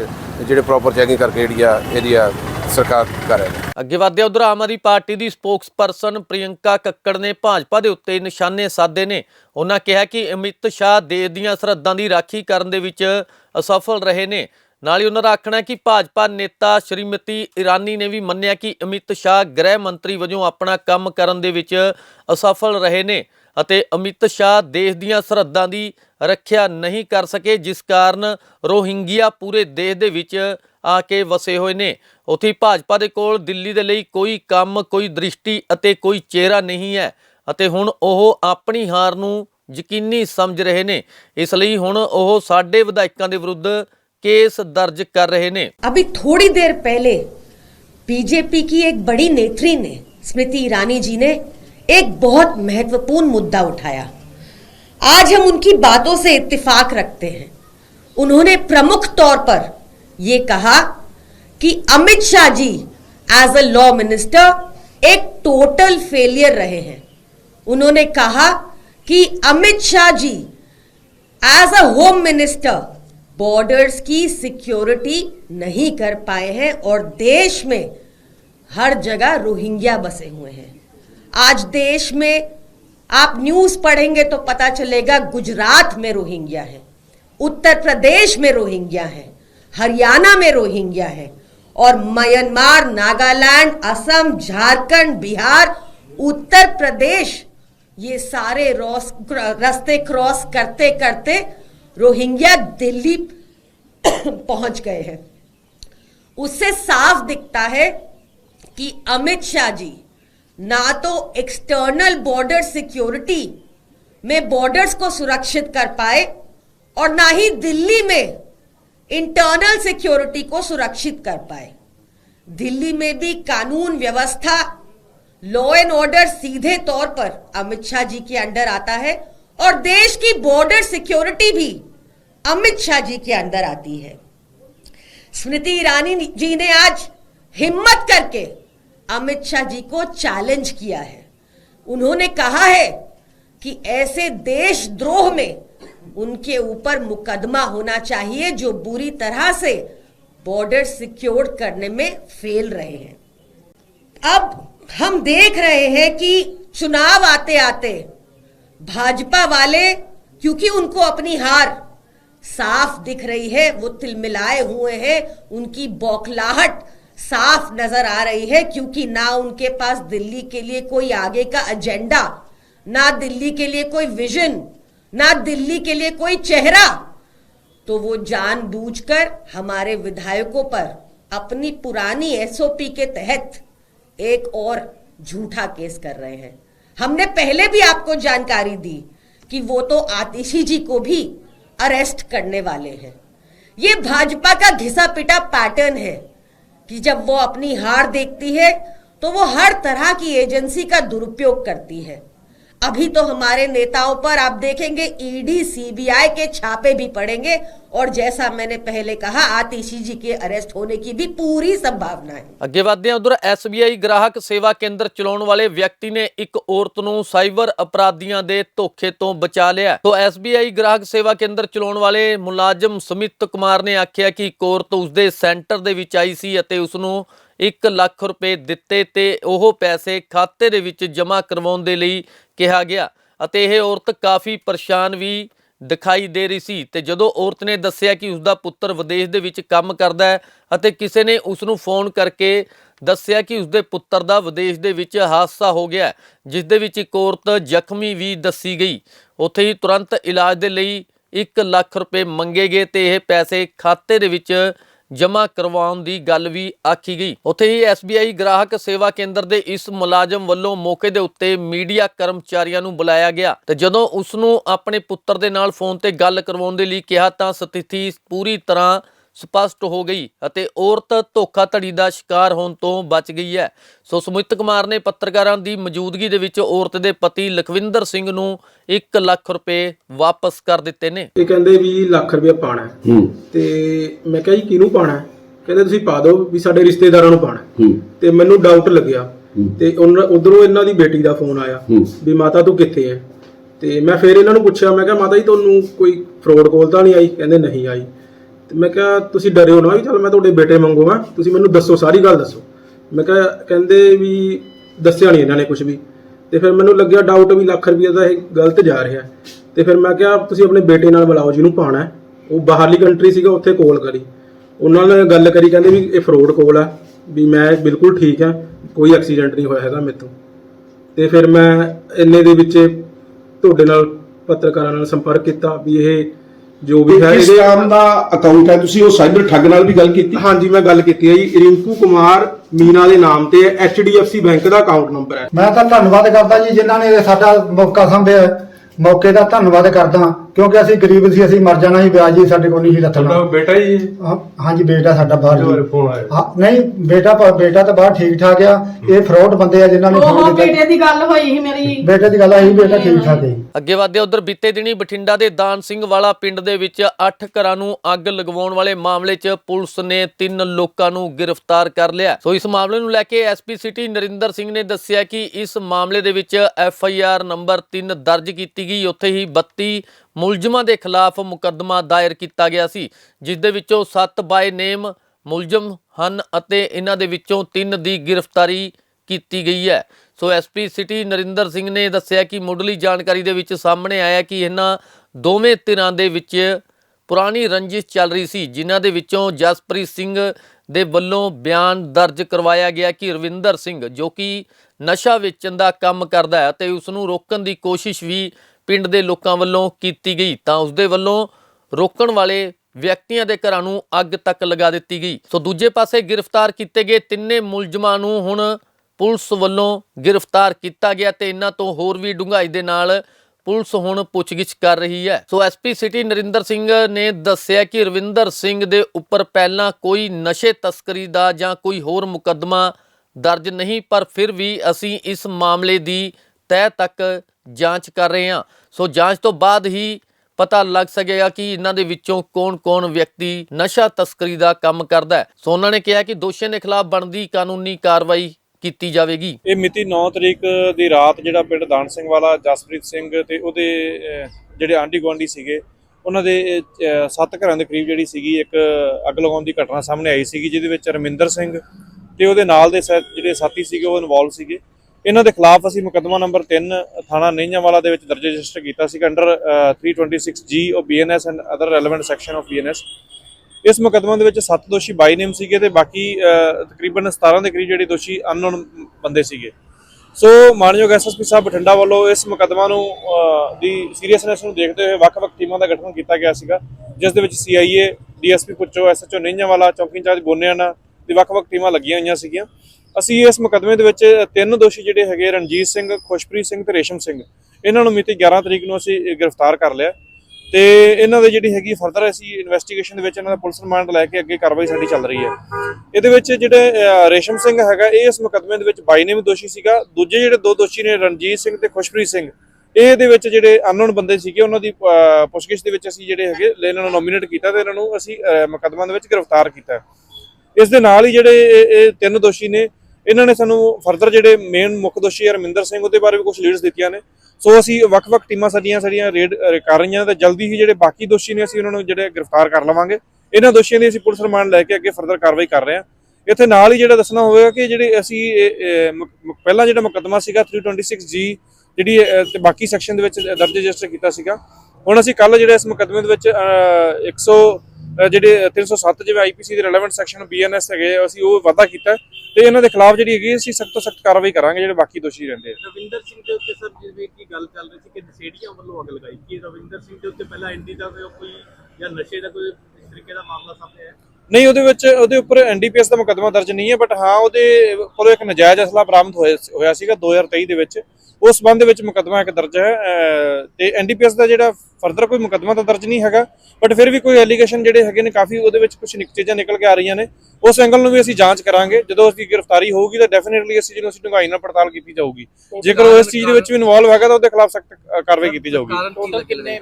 ਜਿਹੜੇ ਪ੍ਰੋਪਰ ਚੈਕਿੰਗ ਕਰਕੇ ਜਿਹੜੀ ਆ, ਇਹਦੀ ਆ ਸਰਕਾਰ ਕਰ ਰਹੀ ਹੈ। ਅੱਗੇ ਵਧਦੇ ਉਧਰ ਆਮ ਆਦਮੀ ਪਾਰਟੀ ਦੀ ਸਪੋਕਸਪਰਸਨ ਪ੍ਰਿਯੰਕਾ ਕੱਕੜ ਨੇ ਭਾਜਪਾ ਦੇ ਉੱਤੇ ਨਿਸ਼ਾਨੇ ਸਾਧੇ ਨੇ। ਉਹਨਾਂ ਕਿਹਾ ਕਿ ਅਮਿਤ ਸ਼ਾਹ ਦੇਸ਼ ਦੀਆਂ ਸਰਹੱਦਾਂ ਦੀ ਰਾਖੀ ਕਰਨ ਦੇ ਵਿੱਚ ਅਸਫਲ ਰਹੇ ਨੇ। ਨਾਲ ਹੀ ਉਹਨਾਂ ਦਾ ਆਖਣਾ ਕਿ ਭਾਜਪਾ ਨੇਤਾ ਸ਼੍ਰੀਮਤੀ ਇਰਾਨੀ ਨੇ ਵੀ ਮੰਨਿਆ ਕਿ ਅਮਿਤ ਸ਼ਾਹ ਗ੍ਰਹਿ ਮੰਤਰੀ ਵਜੋਂ ਆਪਣਾ ਕੰਮ ਕਰਨ ਦੇ ਵਿੱਚ ਅਸਫਲ ਰਹੇ ਨੇ ਅਤੇ ਅਮਿਤ ਸ਼ਾਹ ਦੇਸ਼ ਦੀਆਂ ਸਰਹੱਦਾਂ ਦੀ ਰੱਖਿਆ ਨਹੀਂ ਕਰ ਸਕੇ, ਜਿਸ ਕਾਰਨ ਰੋਹਿੰਗੀਆ ਪੂਰੇ ਦੇਸ਼ ਦੇ ਵਿੱਚ ਆ ਕੇ ਵਸੇ ਹੋਏ ਨੇ ਉੱਥੇ ਹੀ ਭਾਜਪਾ ਦੇ ਕੋਲ ਦਿੱਲੀ ਦੇ ਲਈ ਕੋਈ ਕੰਮ ਕੋਈ ਦ੍ਰਿਸ਼ਟੀ ਅਤੇ ਕੋਈ ਚਿਹਰਾ ਨਹੀਂ ਹੈ ਅਤੇ ਹੁਣ ਉਹ ਆਪਣੀ ਹਾਰ ਨੂੰ ਯਕੀਨੀ ਸਮਝ ਰਹੇ ਨੇ ਇਸ ਲਈ ਹੁਣ ਉਹ ਸਾਡੇ ਵਿਧਾਇਕਾਂ ਦੇ ਵਿਰੁੱਧ ਕੇਸ ਦਰਜ ਕਰ ਰਹੇ ਨੇ अभी थोड़ी देर पहले बीजेपी की एक बड़ी नेत्री ने स्मृति ईरानी जी ने एक बहुत महत्वपूर्ण मुद्दा उठाया आज हम उनकी बातों से इत्तेफाक रखते हैं उन्होंने प्रमुख तौर पर ये कहा कि Amit Shah ji as a law minister एक टोटल फेलियर रहे हैं। उन्होंने कहा कि Amit Shah ji as a home minister borders की सिक्योरिटी नहीं कर पाए हैं और देश में हर जगह रोहिंग्या बसे हुए हैं। आज देश में आप न्यूज़ पढ़ेंगे तो पता चलेगा गुजरात में रोहिंग्या है, उत्तर प्रदेश में रोहिंग्या है हरियाणा में रोहिंग्या है और म्यांमार, नागालैंड, असम, झारखंड, बिहार, उत्तर प्रदेश, ये सारे रॉस- रास्ते क्रॉस करते करते रोहिंग्या दिल्ली [coughs] पहुँच गए हैं। उससे साफ़ दिखता है कि अमित शाह जी ना तो एक्सटर्नल बॉर्डर सिक्योरिटी में बॉर्डर्स को सुरक्षित कर पाए और ना ही दिल्ली में इंटरनल सिक्योरिटी को सुरक्षित कर पाए। दिल्ली में भी कानून व्यवस्था लॉ एंड ऑर्डर सीधे तौर पर अमित शाह जी के अंडर आता है और देश की बॉर्डर सिक्योरिटी भी अमित शाह जी के अंदर आती है। स्मृति ईरानी जी ने आज हिम्मत करके अमित शाह जी को चैलेंज किया है। उन्होंने कहा है कि ऐसे देशद्रोह में उनके ऊपर मुकदमा होना चाहिए जो बुरी तरह से बॉर्डर सिक्योर करने में फेल रहे हैं। अब हम देख रहे हैं कि चुनाव आते आते भाजपा वाले, क्योंकि उनको अपनी हार साफ़ दिख रही है, वो तिलमिलाए हुए हैं, उनकी बौखलाहट साफ़ नज़र आ रही है, क्योंकि ना उनके पास दिल्ली के लिए कोई आगे का एजेंडा, ना दिल्ली के लिए कोई विजन ना दिल्ली के लिए कोई चेहरा तो वो जानबूझकर हमारे विधायकों पर अपनी पुरानी एसओपी के तहत एक और झूठा केस कर रहे हैं। हमने पहले भी आपको जानकारी दी कि वो तो आतिशी जी को भी अरेस्ट करने वाले हैं। ये भाजपा का घिसा पिटा पैटर्न है कि जब वो अपनी हार देखती है तो वो हर तरह की एजेंसी का दुरुपयोग करती है। अभी तो हमारे नेताओं पर आप देखेंगे ईडी सीबीआई के छापे भी पड़ेंगे और जैसा मैंने पहले कहा आतिशी जी के अरेस्ट होने की भी पूरी संभावना है ਅੱਗੇ ਵਧਦੇ ਹਾਂ ਉਧਰ SBI ਗ੍ਰਾਹਕ ਸੇਵਾ ਕੇਂਦਰ ਚਲਾਉਣ ਵਾਲੇ ਵਿਅਕਤੀ ਨੇ ਇੱਕ ਔਰਤ ਨੂੰ ਸਾਈਬਰ ਅਪਰਾਧੀਆਂ ਦੇ ਧੋਖੇ ਤੋਂ ਬਚਾ ਲਿਆ ਤੋਂ SBI ਗ੍ਰਾਹਕ ਸੇਵਾ ਕੇਂਦਰ ਚਲਾਉਣ ਵਾਲੇ ਮੁਲਾਜ਼ਮ ਸਮਿਤ ਕੁਮਾਰ ਨੇ ਆਖਿਆ ਕਿ ਇੱਕ ਔਰਤ ਉਸਦੇ ਸੈਂਟਰ ਦੇ ਵਿੱਚ ਆਈ ਸੀ ਅਤੇ ਉਸ ਨੂੰ 1 ਲੱਖ ਰੁਪਏ ਦਿੱਤੇ ਤੇ ਉਹ ਪੈਸੇ ਖਾਤੇ ਦੇ ਵਿੱਚ ਜਮ੍ਹਾਂ ਕਰਵਾਉਣ ਦੇ ਲਈ ਕਿਹਾ ਗਿਆ ਅਤੇ ਇਹ ਔਰਤ ਕਾਫੀ ਪਰੇਸ਼ਾਨ ਵੀ ਦਿਖਾਈ ਦੇ ਰਹੀ ਸੀ ਤੇ ਜਦੋਂ ਔਰਤ ਨੇ ਦੱਸਿਆ ਕਿ ਉਸ ਦਾ ਪੁੱਤਰ ਵਿਦੇਸ਼ ਦੇ ਵਿੱਚ ਕੰਮ ਕਰਦਾ ਹੈ ਅਤੇ ਕਿਸੇ ਨੇ ਉਸ ਨੂੰ ਫੋਨ ਕਰਕੇ ਦੱਸਿਆ ਕਿ ਉਸ ਦੇ ਪੁੱਤਰ ਦਾ ਵਿਦੇਸ਼ ਦੇ ਵਿੱਚ ਹਾਦਸਾ ਹੋ ਗਿਆ ਜਿਸ ਦੇ ਵਿੱਚ ਇੱਕ ਔਰਤ ਜ਼ਖਮੀ ਵੀ ਦੱਸੀ ਗਈ। ਉੱਥੇ ਹੀ ਤੁਰੰਤ ਇਲਾਜ ਦੇ ਲਈ 1 ਲੱਖ ਰੁਪਏ ਮੰਗੇ ਗਏ ਤੇ ਇਹ ਪੈਸੇ ਖਾਤੇ ਦੇ ਵਿੱਚ ਜਮ੍ਹਾਂ ਕਰਵਾਉਣ ਦੀ ਗੱਲ ਵੀ ਆਖੀ ਗਈ। ਉੱਥੇ ਹੀ SBI ਗ੍ਰਾਹਕ ਸੇਵਾ ਕੇਂਦਰ ਦੇ ਇਸ ਮੁਲਾਜ਼ਮ ਵੱਲੋਂ ਮੌਕੇ ਦੇ ਉੱਤੇ ਮੀਡੀਆ ਕਰਮਚਾਰੀਆਂ ਨੂੰ ਬੁਲਾਇਆ ਗਿਆ ਤੇ ਜਦੋਂ ਉਸ ਨੂੰ ਆਪਣੇ ਪੁੱਤਰ ਦੇ ਨਾਲ ਫੋਨ ਤੇ ਗੱਲ ਕਰਵਾਉਣ ਦੇ ਲਈ ਕਿਹਾ ਤਾਂ ਸਥਿਤੀ ਪੂਰੀ ਤਰ੍ਹਾਂ ਸਪਸ਼ਟ ਹੋ ਗਈ ਅਤੇ ਔਰਤ ਧੋਖਾਧੜੀ ਦਾ ਸ਼ਿਕਾਰ ਹੋਣ ਤੋਂ ਬਚ ਗਈ ਹੈ। ਸੋ ਸੁਮਿਤ ਕੁਮਾਰ ਨੇ ਪੱਤਰਕਾਰਾਂ ਦੀ ਮੌਜੂਦਗੀ ਦੇ ਵਿੱਚ ਔਰਤ ਦੇ ਪਤੀ ਲਖਵਿੰਦਰ ਸਿੰਘ ਨੂੰ 1 ਲੱਖ ਰੁਪਏ ਵਾਪਸ ਕਰ ਦਿੱਤੇ ਨੇ। ਇਹ ਕਹਿੰਦੇ ਵੀ ਲੱਖ ਰੁਪਏ ਪਾਣਾ ਤੇ ਮੈਂ ਕਿਹਾ ਜੀ ਕਿਹਨੂੰ ਪਾਣਾ ਕਹਿੰਦੇ ਤੁਸੀਂ ਪਾ ਦਿਓ ਵੀ ਸਾਡੇ ਰਿਸ਼ਤੇਦਾਰਾਂ ਨੂੰ ਪਾਣਾ। ਤੇ ਮੈਨੂੰ ਡਾਊਟ ਲੱਗਿਆ। ਤੇ ਉਧਰੋਂ ਇਹਨਾਂ ਦੀ ਬੇਟੀ ਦਾ ਫੋਨ ਆਇਆ ਵੀ ਮਾਤਾ ਤੂੰ ਕਿੱਥੇ ਹੈ? ਤੇ ਮੈਂ ਫਿਰ ਇਹਨਾਂ ਨੂੰ ਪੁੱਛਿਆ ਮੈਂ ਕਿਹਾ ਮਾਤਾ ਜੀ ਤੁਹਾਨੂੰ ਕੋਈ ਫਰੋਡ ਕਾਲ ਤਾਂ ਨਹੀਂ ਆਈ? ਕਹਿੰਦੇ ਨਹੀਂ ਆਈ। ਤੇ ਮੈਂ ਕਿਹਾ, ਤੁਸੀਂ ਡਰਿਓ ਨਾ ਵੀ, ਚਲ ਮੈਂ ਤੁਹਾਡੇ ਬੇਟੇ ਵਾਂਗੂ ਹਾਂ ਤੁਸੀਂ ਮੈਨੂੰ ਦੱਸੋ, ਸਾਰੀ ਗੱਲ ਦੱਸੋ। ਮੈਂ ਕਿਹਾ, ਕਹਿੰਦੇ ਵੀ ਦੱਸਿਆ ਨਹੀਂ ਇਹਨਾਂ ਨੇ ਕੁਝ ਵੀ। ਤੇ ਫਿਰ ਮੈਨੂੰ ਲੱਗਿਆ ਡਾਊਟ ਵੀ ਲੱਖ ਰੁਪਏ ਦਾ ਇਹ ਗਲਤ ਜਾ ਰਿਹਾ। ਹੈ। ਤੇ ਫਿਰ ਮੈਂ ਕਿਹਾ, ਤੁਸੀਂ ਆਪਣੇ ਬੇਟੇ ਨਾਲ ਬੁਲਾਓ ਜਿਹਨੂੰ ਪਾਣਾ ਉਹ ਬਾਹਰਲੀ ਕੰਟਰੀ ਸੀਗਾ, ਉੱਥੇ ਕੋਲ ਕਰੀ। ਉਹਨਾਂ ਨਾਲ ਗੱਲ ਕਰੀ, ਕਹਿੰਦੇ ਵੀ ਇਹ ਫਰੋਡ ਕੋਲ ਆ, ਵੀ ਮੈਂ ਬਿਲਕੁਲ ਠੀਕ ਹਾਂ ਕੋਈ ਐਕਸੀਡੈਂਟ ਨਹੀਂ ਹੋਇਆ ਹੈਗਾ ਮੇਰੇ ਤੋਂ ਤੇ ਫਿਰ ਮੈਂ ਇੰਨੇ ਦੇ ਵਿੱਚ ਤੁਹਾਡੇ ਨਾਲ ਪੱਤਰਕਾਰਾਂ ਨਾਲ ਸੰਪਰਕ ਕੀਤਾ ਵੀ ਇਹ ਜੋ ਵੀ ਹੈ ਕਿਸ ਇਹਦੇ ਨਾਮ ਦਾ ਅਕਾਊਂਟ ਹੈ ਤੁਸੀਂ ਉਹ ਸਾਈਬਰ ਠੱਗ ਨਾਲ ਵੀ ਗੱਲ ਕੀਤੀ? ਹਾਂਜੀ ਮੈਂ ਗੱਲ ਕੀਤੀ ਹੈ ਜੀ। ਰਿੰਕੂ ਕੁਮਾਰ ਮੀਨਾ ਦੇ ਨਾਮ ਤੇ HDFC ਬੈਂਕ ਦਾ ਅਕਾਊਂਟ ਨੰਬਰ ਹੈ। ਮੈਂ ਤਾਂ ਧੰਨਵਾਦ ਕਰਦਾ ਜੀ ਜਿਨ੍ਹਾਂ ਨੇ ਸਾਡਾ ਮੌਕਾ ਸੰਭਿਆ ਮੌਕੇ ਦਾ ਧੰਨਵਾਦ ਕਰਦਾ। ਕਿਉਂਕਿ ਅਸੀਂ ਗਰੀਬ ਸੀ ਅਸੀਂ ਮਰ ਜਾਣਾ ਸੀ ਵਿਆਜ ਜੀ ਸਾਡੇ ਕੋਲ ਨਹੀਂ ਸੀ ਲੱਥਣਾ। ਬੇਟਾ ਜੀ ਹਾਂ- ਹਾਂਜੀ ਬੇਟਾ ਸਾਡਾ ਬਾਹਰ ਜੀ। ਫੋਨ ਆਇਆ। ਹਾਂ ਨਹੀਂ ਬੇਟਾ ਪ- ਬੇਟਾ ਤਾਂ ਬਾਹਰ ਠੀਕ ਠਾਕ ਆ। ਇਹ ਫਰਾਡ ਬੰਦੇ ਆ ਜਿਨ੍ਹਾਂ ਨੇ ਉਹ ਫੋਨ ਬੇਟੇ ਦੀ ਗੱਲ ਹੋਈ ਸੀ ਮੇਰੀ। ਬੇਟੇ ਦੀ ਗੱਲ ਆਈ ਬੇਟਾ ਠੀਕ ਠਾਕ ਹੈ। ਅੱਗੇ ਵਧਦੇ ਉਧਰ ਬੀਤੇ ਦਿਨੀ ਬਠਿੰਡਾ ਦੇ ਦਾਨ ਸਿੰਘ ਵਾਲਾ ਪਿੰਡ ਦੇ ਵਿੱਚ 8 ਘਰਾਂ ਨੂੰ ਅੱਗ ਲਗਵਾਉਣ ਵਾਲੇ ਮਾਮਲੇ 'ਚ ਪੁਲਿਸ ਨੇ ਤਿੰਨ ਲੋਕਾਂ ਨੂੰ ਗ੍ਰਿਫਤਾਰ ਕਰ ਲਿਆ। ਸੋ ਇਸ ਮਾਮਲੇ ਨੂੰ ਲੈ ਕੇ ਐਸਪੀ ਸਿਟੀ ਨਰਿੰਦਰ ਸਿੰਘ ਨੇ ਦੱਸਿਆ ਕਿ ਇਸ ਮਾਮਲੇ ਦੇ ਵਿੱਚ ਐਫ ਆਈ ਆਰ ਨੰਬਰ 3 ਦਰਜ ਕੀਤੀ ਗਈ। ਉੱਥੇ ਹੀ 32 ਮੁਲਜ਼ਮਾਂ ਦੇ ਖਿਲਾਫ ਮੁਕੱਦਮਾ ਦਾਇਰ ਕੀਤਾ ਗਿਆ ਸੀ ਜਿਸ ਦੇ ਵਿੱਚੋਂ 7 ਬਾਏ ਨੇਮ ਮੁਲਜ਼ਮ ਹਨ ਅਤੇ ਇਹਨਾਂ ਦੇ ਵਿੱਚੋਂ 3 ਦੀ ਗ੍ਰਿਫਤਾਰੀ ਕੀਤੀ ਗਈ ਹੈ। So SP city Narinder Singh ਨੇ ਦੱਸਿਆ ਕਿ ਮੁੱਢਲੀ ਜਾਣਕਾਰੀ ਦੇ ਵਿੱਚ ਸਾਹਮਣੇ ਆਇਆ ਕਿ ਇਹਨਾਂ ਦੋਵੇਂ ਧਿਰਾਂ ਦੇ ਵਿੱਚ ਪੁਰਾਣੀ ਰੰਜਿਸ਼ ਚੱਲ ਰਹੀ ਸੀ, ਜਿਨ੍ਹਾਂ ਦੇ ਵਿੱਚੋਂ ਜਸਪ੍ਰੀਤ ਸਿੰਘ ਦੇ ਵੱਲੋਂ ਬਿਆਨ ਦਰਜ ਕਰਵਾਇਆ ਗਿਆ ਕਿ ਰਵਿੰਦਰ ਸਿੰਘ ਜੋ ਕਿ ਨਸ਼ਾ ਵੇਚਣ ਦਾ ਕੰਮ ਕਰਦਾ ਹੈ ਤੇ ਉਸ ਨੂੰ ਰੋਕਣ ਦੀ ਕੋਸ਼ਿਸ਼ ਵੀ ਪਿੰਡ ਦੇ ਲੋਕਾਂ ਵੱਲੋਂ ਕੀਤੀ ਗਈ, ਤਾਂ ਉਸ ਦੇ ਵੱਲੋਂ ਰੋਕਣ ਵਾਲੇ ਵਿਅਕਤੀਆਂ ਦੇ ਘਰਾਂ ਨੂੰ ਅੱਗ ਤੱਕ ਲਗਾ ਦਿੱਤੀ ਗਈ। ਸੋ ਦੂਜੇ ਪਾਸੇ ਗ੍ਰਿਫਤਾਰ ਕੀਤੇ ਗਏ ਤਿੰਨੇ ਮੁਲਜ਼ਮਾਂ ਨੂੰ ਹੁਣ ਪੁਲਿਸ ਵੱਲੋਂ ਗ੍ਰਿਫਤਾਰ ਕੀਤਾ ਗਿਆ ਤੇ ਇਹਨਾਂ ਤੋਂ ਹੋਰ ਵੀ ਡੂੰਘਾਈ ਦੇ ਨਾਲ ਪੁਲਿਸ ਹੁਣ ਪੁੱਛਗਿੱਛ ਕਰ ਰਹੀ ਹੈ। So SP city Narinder Singh ਨੇ ਦੱਸਿਆ ਕਿ ਰਵਿੰਦਰ ਸਿੰਘ ਦੇ ਉੱਪਰ ਪਹਿਲਾਂ ਕੋਈ ਨਸ਼ੇ ਤਸਕਰੀ ਦਾ ਜਾਂ ਕੋਈ ਹੋਰ ਮੁਕੱਦਮਾ ਦਰਜ ਨਹੀਂ, ਪਰ ਫਿਰ ਵੀ ਅਸੀਂ ਇਸ ਮਾਮਲੇ ਦੀ ਤਹਿ ਤੱਕ ਜਾਂਚ ਕਰ ਰਹੇ ਹਾਂ। ਸੋ ਜਾਂਚ ਤੋਂ ਬਾਅਦ ਹੀ ਪਤਾ ਲੱਗ ਸਕੇਗਾ ਕਿ ਇਹਨਾਂ ਦੇ ਵਿੱਚੋਂ ਕੌਣ-ਕੌਣ ਵਿਅਕਤੀ ਨਸ਼ਾ ਤਸਕਰੀ ਦਾ ਕੰਮ ਕਰਦਾ ਹੈ। ਸੋ ਉਹਨਾਂ ਨੇ ਕਿਹਾ ਕਿ ਦੋਸ਼ੀਆਂ ਦੇ ਖਿਲਾਫ ਬਣਦੀ ਕਾਨੂੰਨੀ ਕਾਰਵਾਈ ਕੀਤੀ ਜਾਵੇਗੀ। ਇਹ ਮਿਤੀ 9 ਤਰੀਕ ਦੀ ਰਾਤ ਜਿਹੜਾ ਪਿੰਡ ਦਾਨ ਸਿੰਘ ਵਾਲਾ, ਜਸਪ੍ਰੀਤ ਸਿੰਘ ਤੇ ਉਹਦੇ ਜਿਹੜੇ ਆਂਢੀ ਗੁਆਂਢੀ ਸੀਗੇ, ਉਹਨਾਂ ਦੇ ਸੱਤ ਘਰਾਂ ਦੇ ਕਰੀਬ ਜਿਹੜੀ ਸੀਗੀ ਇੱਕ ਅੱਗ ਲਗਾਉਣ ਦੀ ਘਟਨਾ ਸਾਹਮਣੇ ਆਈ ਸੀਗੀ, ਜਿਹਦੇ ਵਿੱਚ ਰਮਿੰਦਰ ਸਿੰਘ ਤੇ ਉਹਦੇ ਨਾਲ ਦੇ ਜਿਹੜੇ ਸਾਥੀ ਸੀਗੇ, ਉਹ ਇਨਵੋਲਵ ਸੀਗੇ। ਇਹਨਾਂ ਦੇ ਖਿਲਾਫ ਅਸੀਂ ਮੁਕੱਦਮਾ ਨੰਬਰ 3 ਥਾਣਾ ਨਿੰਜਾਵਾਲਾ ਦੇ ਵਿੱਚ ਦਰਜ ਰਜਿਸਟਰ ਕੀਤਾ ਸੀ under 326 G of BNS and other relevant section of BNS ਇਸ ਮੁਕੱਦਮਾ ਦੇ ਵਿੱਚ 7 ਦੋਸ਼ੀ ਬਾਈ ਨੇਮ ਸੀਗੇ ਤੇ ਬਾਕੀ ਤਕਰੀਬਨ 17 ਦੇ ਕਰੀਬ ਜਿਹੜੇ ਦੋਸ਼ੀ ਅਨਨੋਨ ਬੰਦੇ ਸੀਗੇ। ਸੋ ਮਾਨਯੋਗ ਐਸਐਸਪੀ ਸਾਹਿਬ ਬਠਿੰਡਾ ਵੱਲੋਂ ਇਸ ਮੁਕੱਦਮਾ ਨੂੰ ਦੀ ਸੀਰੀਅਸਨੈਸ ਨੂੰ ਦੇਖਦੇ ਹੋਏ ਵੱਖ-ਵੱਖ ਟੀਮਾਂ ਦਾ ਗਠਨ ਕੀਤਾ ਗਿਆ ਸੀਗਾ, ਜਿਸ ਦੇ ਵਿੱਚ ਸੀਆਈਏ ਡੀਐਸਪੀ ਪੁੱਚੋ ਐਸਐਚਓ ਨਿੰਜਾਵਾਲਾ, ਚੌਕੀ ਇੰਚਾਰਜ ਗੋਨਿਆਣਾ ਦੀ ਵੱਖ-ਵੱਖ ਟੀਮਾਂ ਲੱਗੀਆਂ ਹੋਈਆਂ ਸੀਗੀਆਂ। ਅਸੀਂ ਇਸ ਮੁਕੱਦਮੇ ਦੇ ਵਿੱਚ ਤਿੰਨ ਦੋਸ਼ੀ ਜਿਹੜੇ ਹੈਗੇ ਰਣਜੀਤ ਸਿੰਘ ਖੁਸ਼ਪ੍ਰੀਤ ਸਿੰਘ ਤੇ ਰੇਸ਼ਮ ਸਿੰਘ। ਇਹਨਾਂ ਨੂੰ ਮਿਤੀ 11 ਤਰੀਕ ਨੂੰ ਅਸੀਂ ਗ੍ਰਿਫਤਾਰ ਕਰ ਲਿਆ। ਤੇ ਇਹਨਾਂ ਦੇ ਜਿਹੜੀ ਹੈਗੀ ਫਰਦਰ ਅਸੀਂ ਇਨਵੈਸਟੀਗੇਸ਼ਨ ਦੇ ਵਿੱਚ ਇਹਨਾਂ ਦਾ ਪੁਲਿਸ ਰਿਮਾਂਡ ਲੈ ਕੇ ਅੱਗੇ ਕਾਰਵਾਈ ਸਾਡੀ ਚੱਲ ਰਹੀ ਹੈ। ਇਹਦੇ ਵਿੱਚ ਜਿਹੜੇ ਰੇਸ਼ਮ ਸਿੰਘ ਹੈਗਾ ਇਹ ਇਸ ਮੁਕੱਦਮੇ ਦੇ ਵਿੱਚ ਬਾਈ ਨੇਮ ਦੋਸ਼ੀ ਸੀਗਾ। ਦੂਜੇ ਜਿਹੜੇ ਦੋ ਦੋਸ਼ੀ ਨੇ ਰਣਜੀਤ ਸਿੰਘ ਤੇ ਖੁਸ਼ਪ੍ਰੀਤ ਸਿੰਘ ਇਹ ਦੇ ਵਿੱਚ ਜਿਹੜੇ ਅਨਨੋਨ ਬੰਦੇ ਸੀਗੇ ਉਹਨਾਂ ਦੀ ਪੁੱਛਗਿੱਛ ਦੇ ਵਿੱਚ ਅਸੀਂ ਜਿਹੜੇ ਹੈਗੇ ਇਹਨਾਂ ਨੂੰ ਨੋਮੀਨੇਟ ਕੀਤਾ ਤੇ ਇਹਨਾਂ ਨੂੰ ਅਸੀਂ ਅਹ, ਮੁਕੱਦਮਾ ਦੇ ਵਿੱਚ ਗ੍ਰਿਫਤਾਰ ਕੀਤਾ। ਇਸ ਦੇ ਨਾਲ ਹੀ ਜਿਹੜੇ ਇਹ ਤਿੰਨ ਦੋਸ਼ੀ ਨੇ ਇਹਨਾਂ ਨੇ ਸਾਨੂੰ ਫਰਦਰ ਜਿਹੜੇ ਮੇਨ ਮੁੱਖ ਦੋਸ਼ੀ ਹਰਮਿੰਦਰ ਸਿੰਘ ਉਹਦੇ ਬਾਰੇ ਵੀ ਕੁਝ ਲੀਡਸ ਦਿੱਤੀਆਂ ਨੇ। ਸੋ ਅਸੀਂ ਵੱਖ-ਵੱਖ ਟੀਮਾਂ ਸਾਡੀਆਂ ਸਾਡੀਆਂ ਰੇਡ ਕਰ ਰਹੀਆਂ ਤੇ ਜਲਦੀ ਹੀ ਜਿਹੜੇ ਬਾਕੀ ਦੋਸ਼ੀ ਨੇ ਅਸੀਂ ਉਹਨਾਂ ਨੂੰ ਜਿਹੜੇ ਗ੍ਰਿਫਤਾਰ ਕਰ ਲਵਾਂਗੇ। ਇਹਨਾਂ ਦੋਸ਼ੀਆਂ ਦੀ ਅਸੀਂ ਪੁਲਿਸ ਰਿਮਾਂਡ ਲੈ ਕੇ ਅੱਗੇ ਫਰਦਰ ਕਾਰਵਾਈ ਕਰ ਰਹੇ ਹਾਂ। ਇੱਥੇ ਨਾਲ ਹੀ ਜਿਹੜਾ ਦੱਸਣਾ ਹੋਵੇਗਾ ਕਿ ਜਿਹੜੇ ਅਸੀਂ ਇਹ, ਇਹ, ਪਹਿਲਾਂ ਜਿਹੜਾ ਮੁਕੱਦਮਾ ਸੀਗਾ 326 ਜੀ ਜਿਹੜੀ ਤੇ ਬਾਕੀ ਸੈਕਸ਼ਨ ਦੇ ਵਿੱਚ ਦਰਜ ਰਜਿਸਟਰ ਕੀਤਾ ਸੀਗਾ। ਹੁਣ ਅਸੀਂ ਕੱਲ ਜਿਹੜੇ ਇਸ ਮੁਕੱਦਮੇ ਦੇ ਵਿੱਚ ਅਹ, 100 ਜਿਹੜੇ 307 ਜਿਵੇਂ ਆਈਪੀਸੀ ਦੇ ਰੈਲੇਵੈਂਟ ਸੈਕਸ਼ਨ ਬੀਐਨਐਸ ਹੈਗੇ ਅਸੀਂ ਉਹ ਵਾਅਦਾ ਕੀਤਾ ਤੇ ਇਹਨਾਂ ਦੇ ਖਿਲਾਫ ਜਿਹੜੀ ਹੈਗੀ ਅਸੀਂ ਸਖਤ ਤੋਂ ਸਖਤ ਕਾਰਵਾਈ ਕਰਾਂਗੇ, ਜਿਹੜੇ ਬਾਕੀ ਦੋਸ਼ੀ ਰਹਿੰਦੇ ਆ। ਰਵਿੰਦਰ ਸਿੰਘ ਦੇ ਉੱਤੇ ਸਰ, ਜਿਵੇਂ ਕਿ ਗੱਲ ਚੱਲ ਰਹੀ ਸੀ ਕਿ ਨਸ਼ੇੜੀਆਂ ਵੱਲੋਂ ਅੱਗ ਲਗਾਈ ਕਿ ਰਵਿੰਦਰ ਸਿੰਘ ਦੇ ਉੱਤੇ ਪਹਿਲਾਂ ਐਨਡੀ ਦਾ ਕੋਈ ਜਾਂ ਨਸ਼ੇ ਦਾ ਕੋਈ ਤਰੀਕੇ ਦਾ ਮਾਮਲਾ ਸਾਹਮਣੇ ਆਇਆ। ਨਹੀਂ ਉਹਦੇ ਵਿੱਚ ਉਹਦੇ ਉੱਪਰ ਐਨਡੀਪੀਐਸ ਦਾ ਮੁਕੱਦਮਾ ਦਰਜ ਨਹੀਂ ਹੈ ਬਟ ਹਾਂ ਉਹਦੇ ਕੋਲੋਂ ਇੱਕ ਨਜਾਇਜ਼ ਅਸਲਾ ਬਰਾਮਦ ਹੋਇਆ ਸੀਗਾ 2023 ਦੇ ਵਿੱਚ। ਉਸ ਸੰਬੰਧ ਦੇ ਵਿੱਚ ਮੁਕੱਦਮਾ ਇੱਕ ਦਰਜ ਹੈ ਤੇ ਐਨਡੀਪੀਐਸ ਦਾ ਜਿਹੜਾ ਫਰਦਰ ਕੋਈ ਮੁਕੱਦਮਾ ਤਾਂ ਦਰਜ ਨਹੀਂ ਹੈਗਾ ਬਟ ਫਿਰ ਵੀ ਕੋਈ ਐਲੀਗੇਸ਼ਨ ਜਿਹੜੇ ਹੈਗੇ ਨੇ ਕਾਫੀ ਉਹਦੇ ਵਿੱਚ ਕੁਝ ਨਿਕ ਚੀਜ਼ਾਂ ਨਿਕਲ ਕੇ ਆ ਰਹੀਆਂ ਨੇ। ਉਸ ਐਂਗਲ ਨੂੰ ਵੀ ਅਸੀਂ ਜਾਂਚ ਕਰਾਂਗੇ ਜਦੋਂ ਉਸਦੀ ਗ੍ਰਿਫਤਾਰੀ ਹੋਊਗੀ ਤਾਂ ਡੈਫੀਨਿਟਲੀ ਅਸੀਂ ਜਿਹਨੂੰ ਅਸੀਂ ਡੂੰਘਾਈ ਨਾਲ ਪੜਤਾਲ ਕੀਤੀ ਜਾਊਗੀ। ਜੇਕਰ ਉਹ ਇਸ ਚੀਜ਼ ਦੇ ਵਿੱਚ ਵੀ ਇਨਵੋਲਵ ਹੈਗਾ ਤਾਂ ਉਹਦੇ ਖਿਲਾਫ ਸਖਤ ਕਾਰਵਾਈ ਕੀਤੀ ਜਾਊਗੀ। ਟੋਟਲ ਕਿੰਨੇ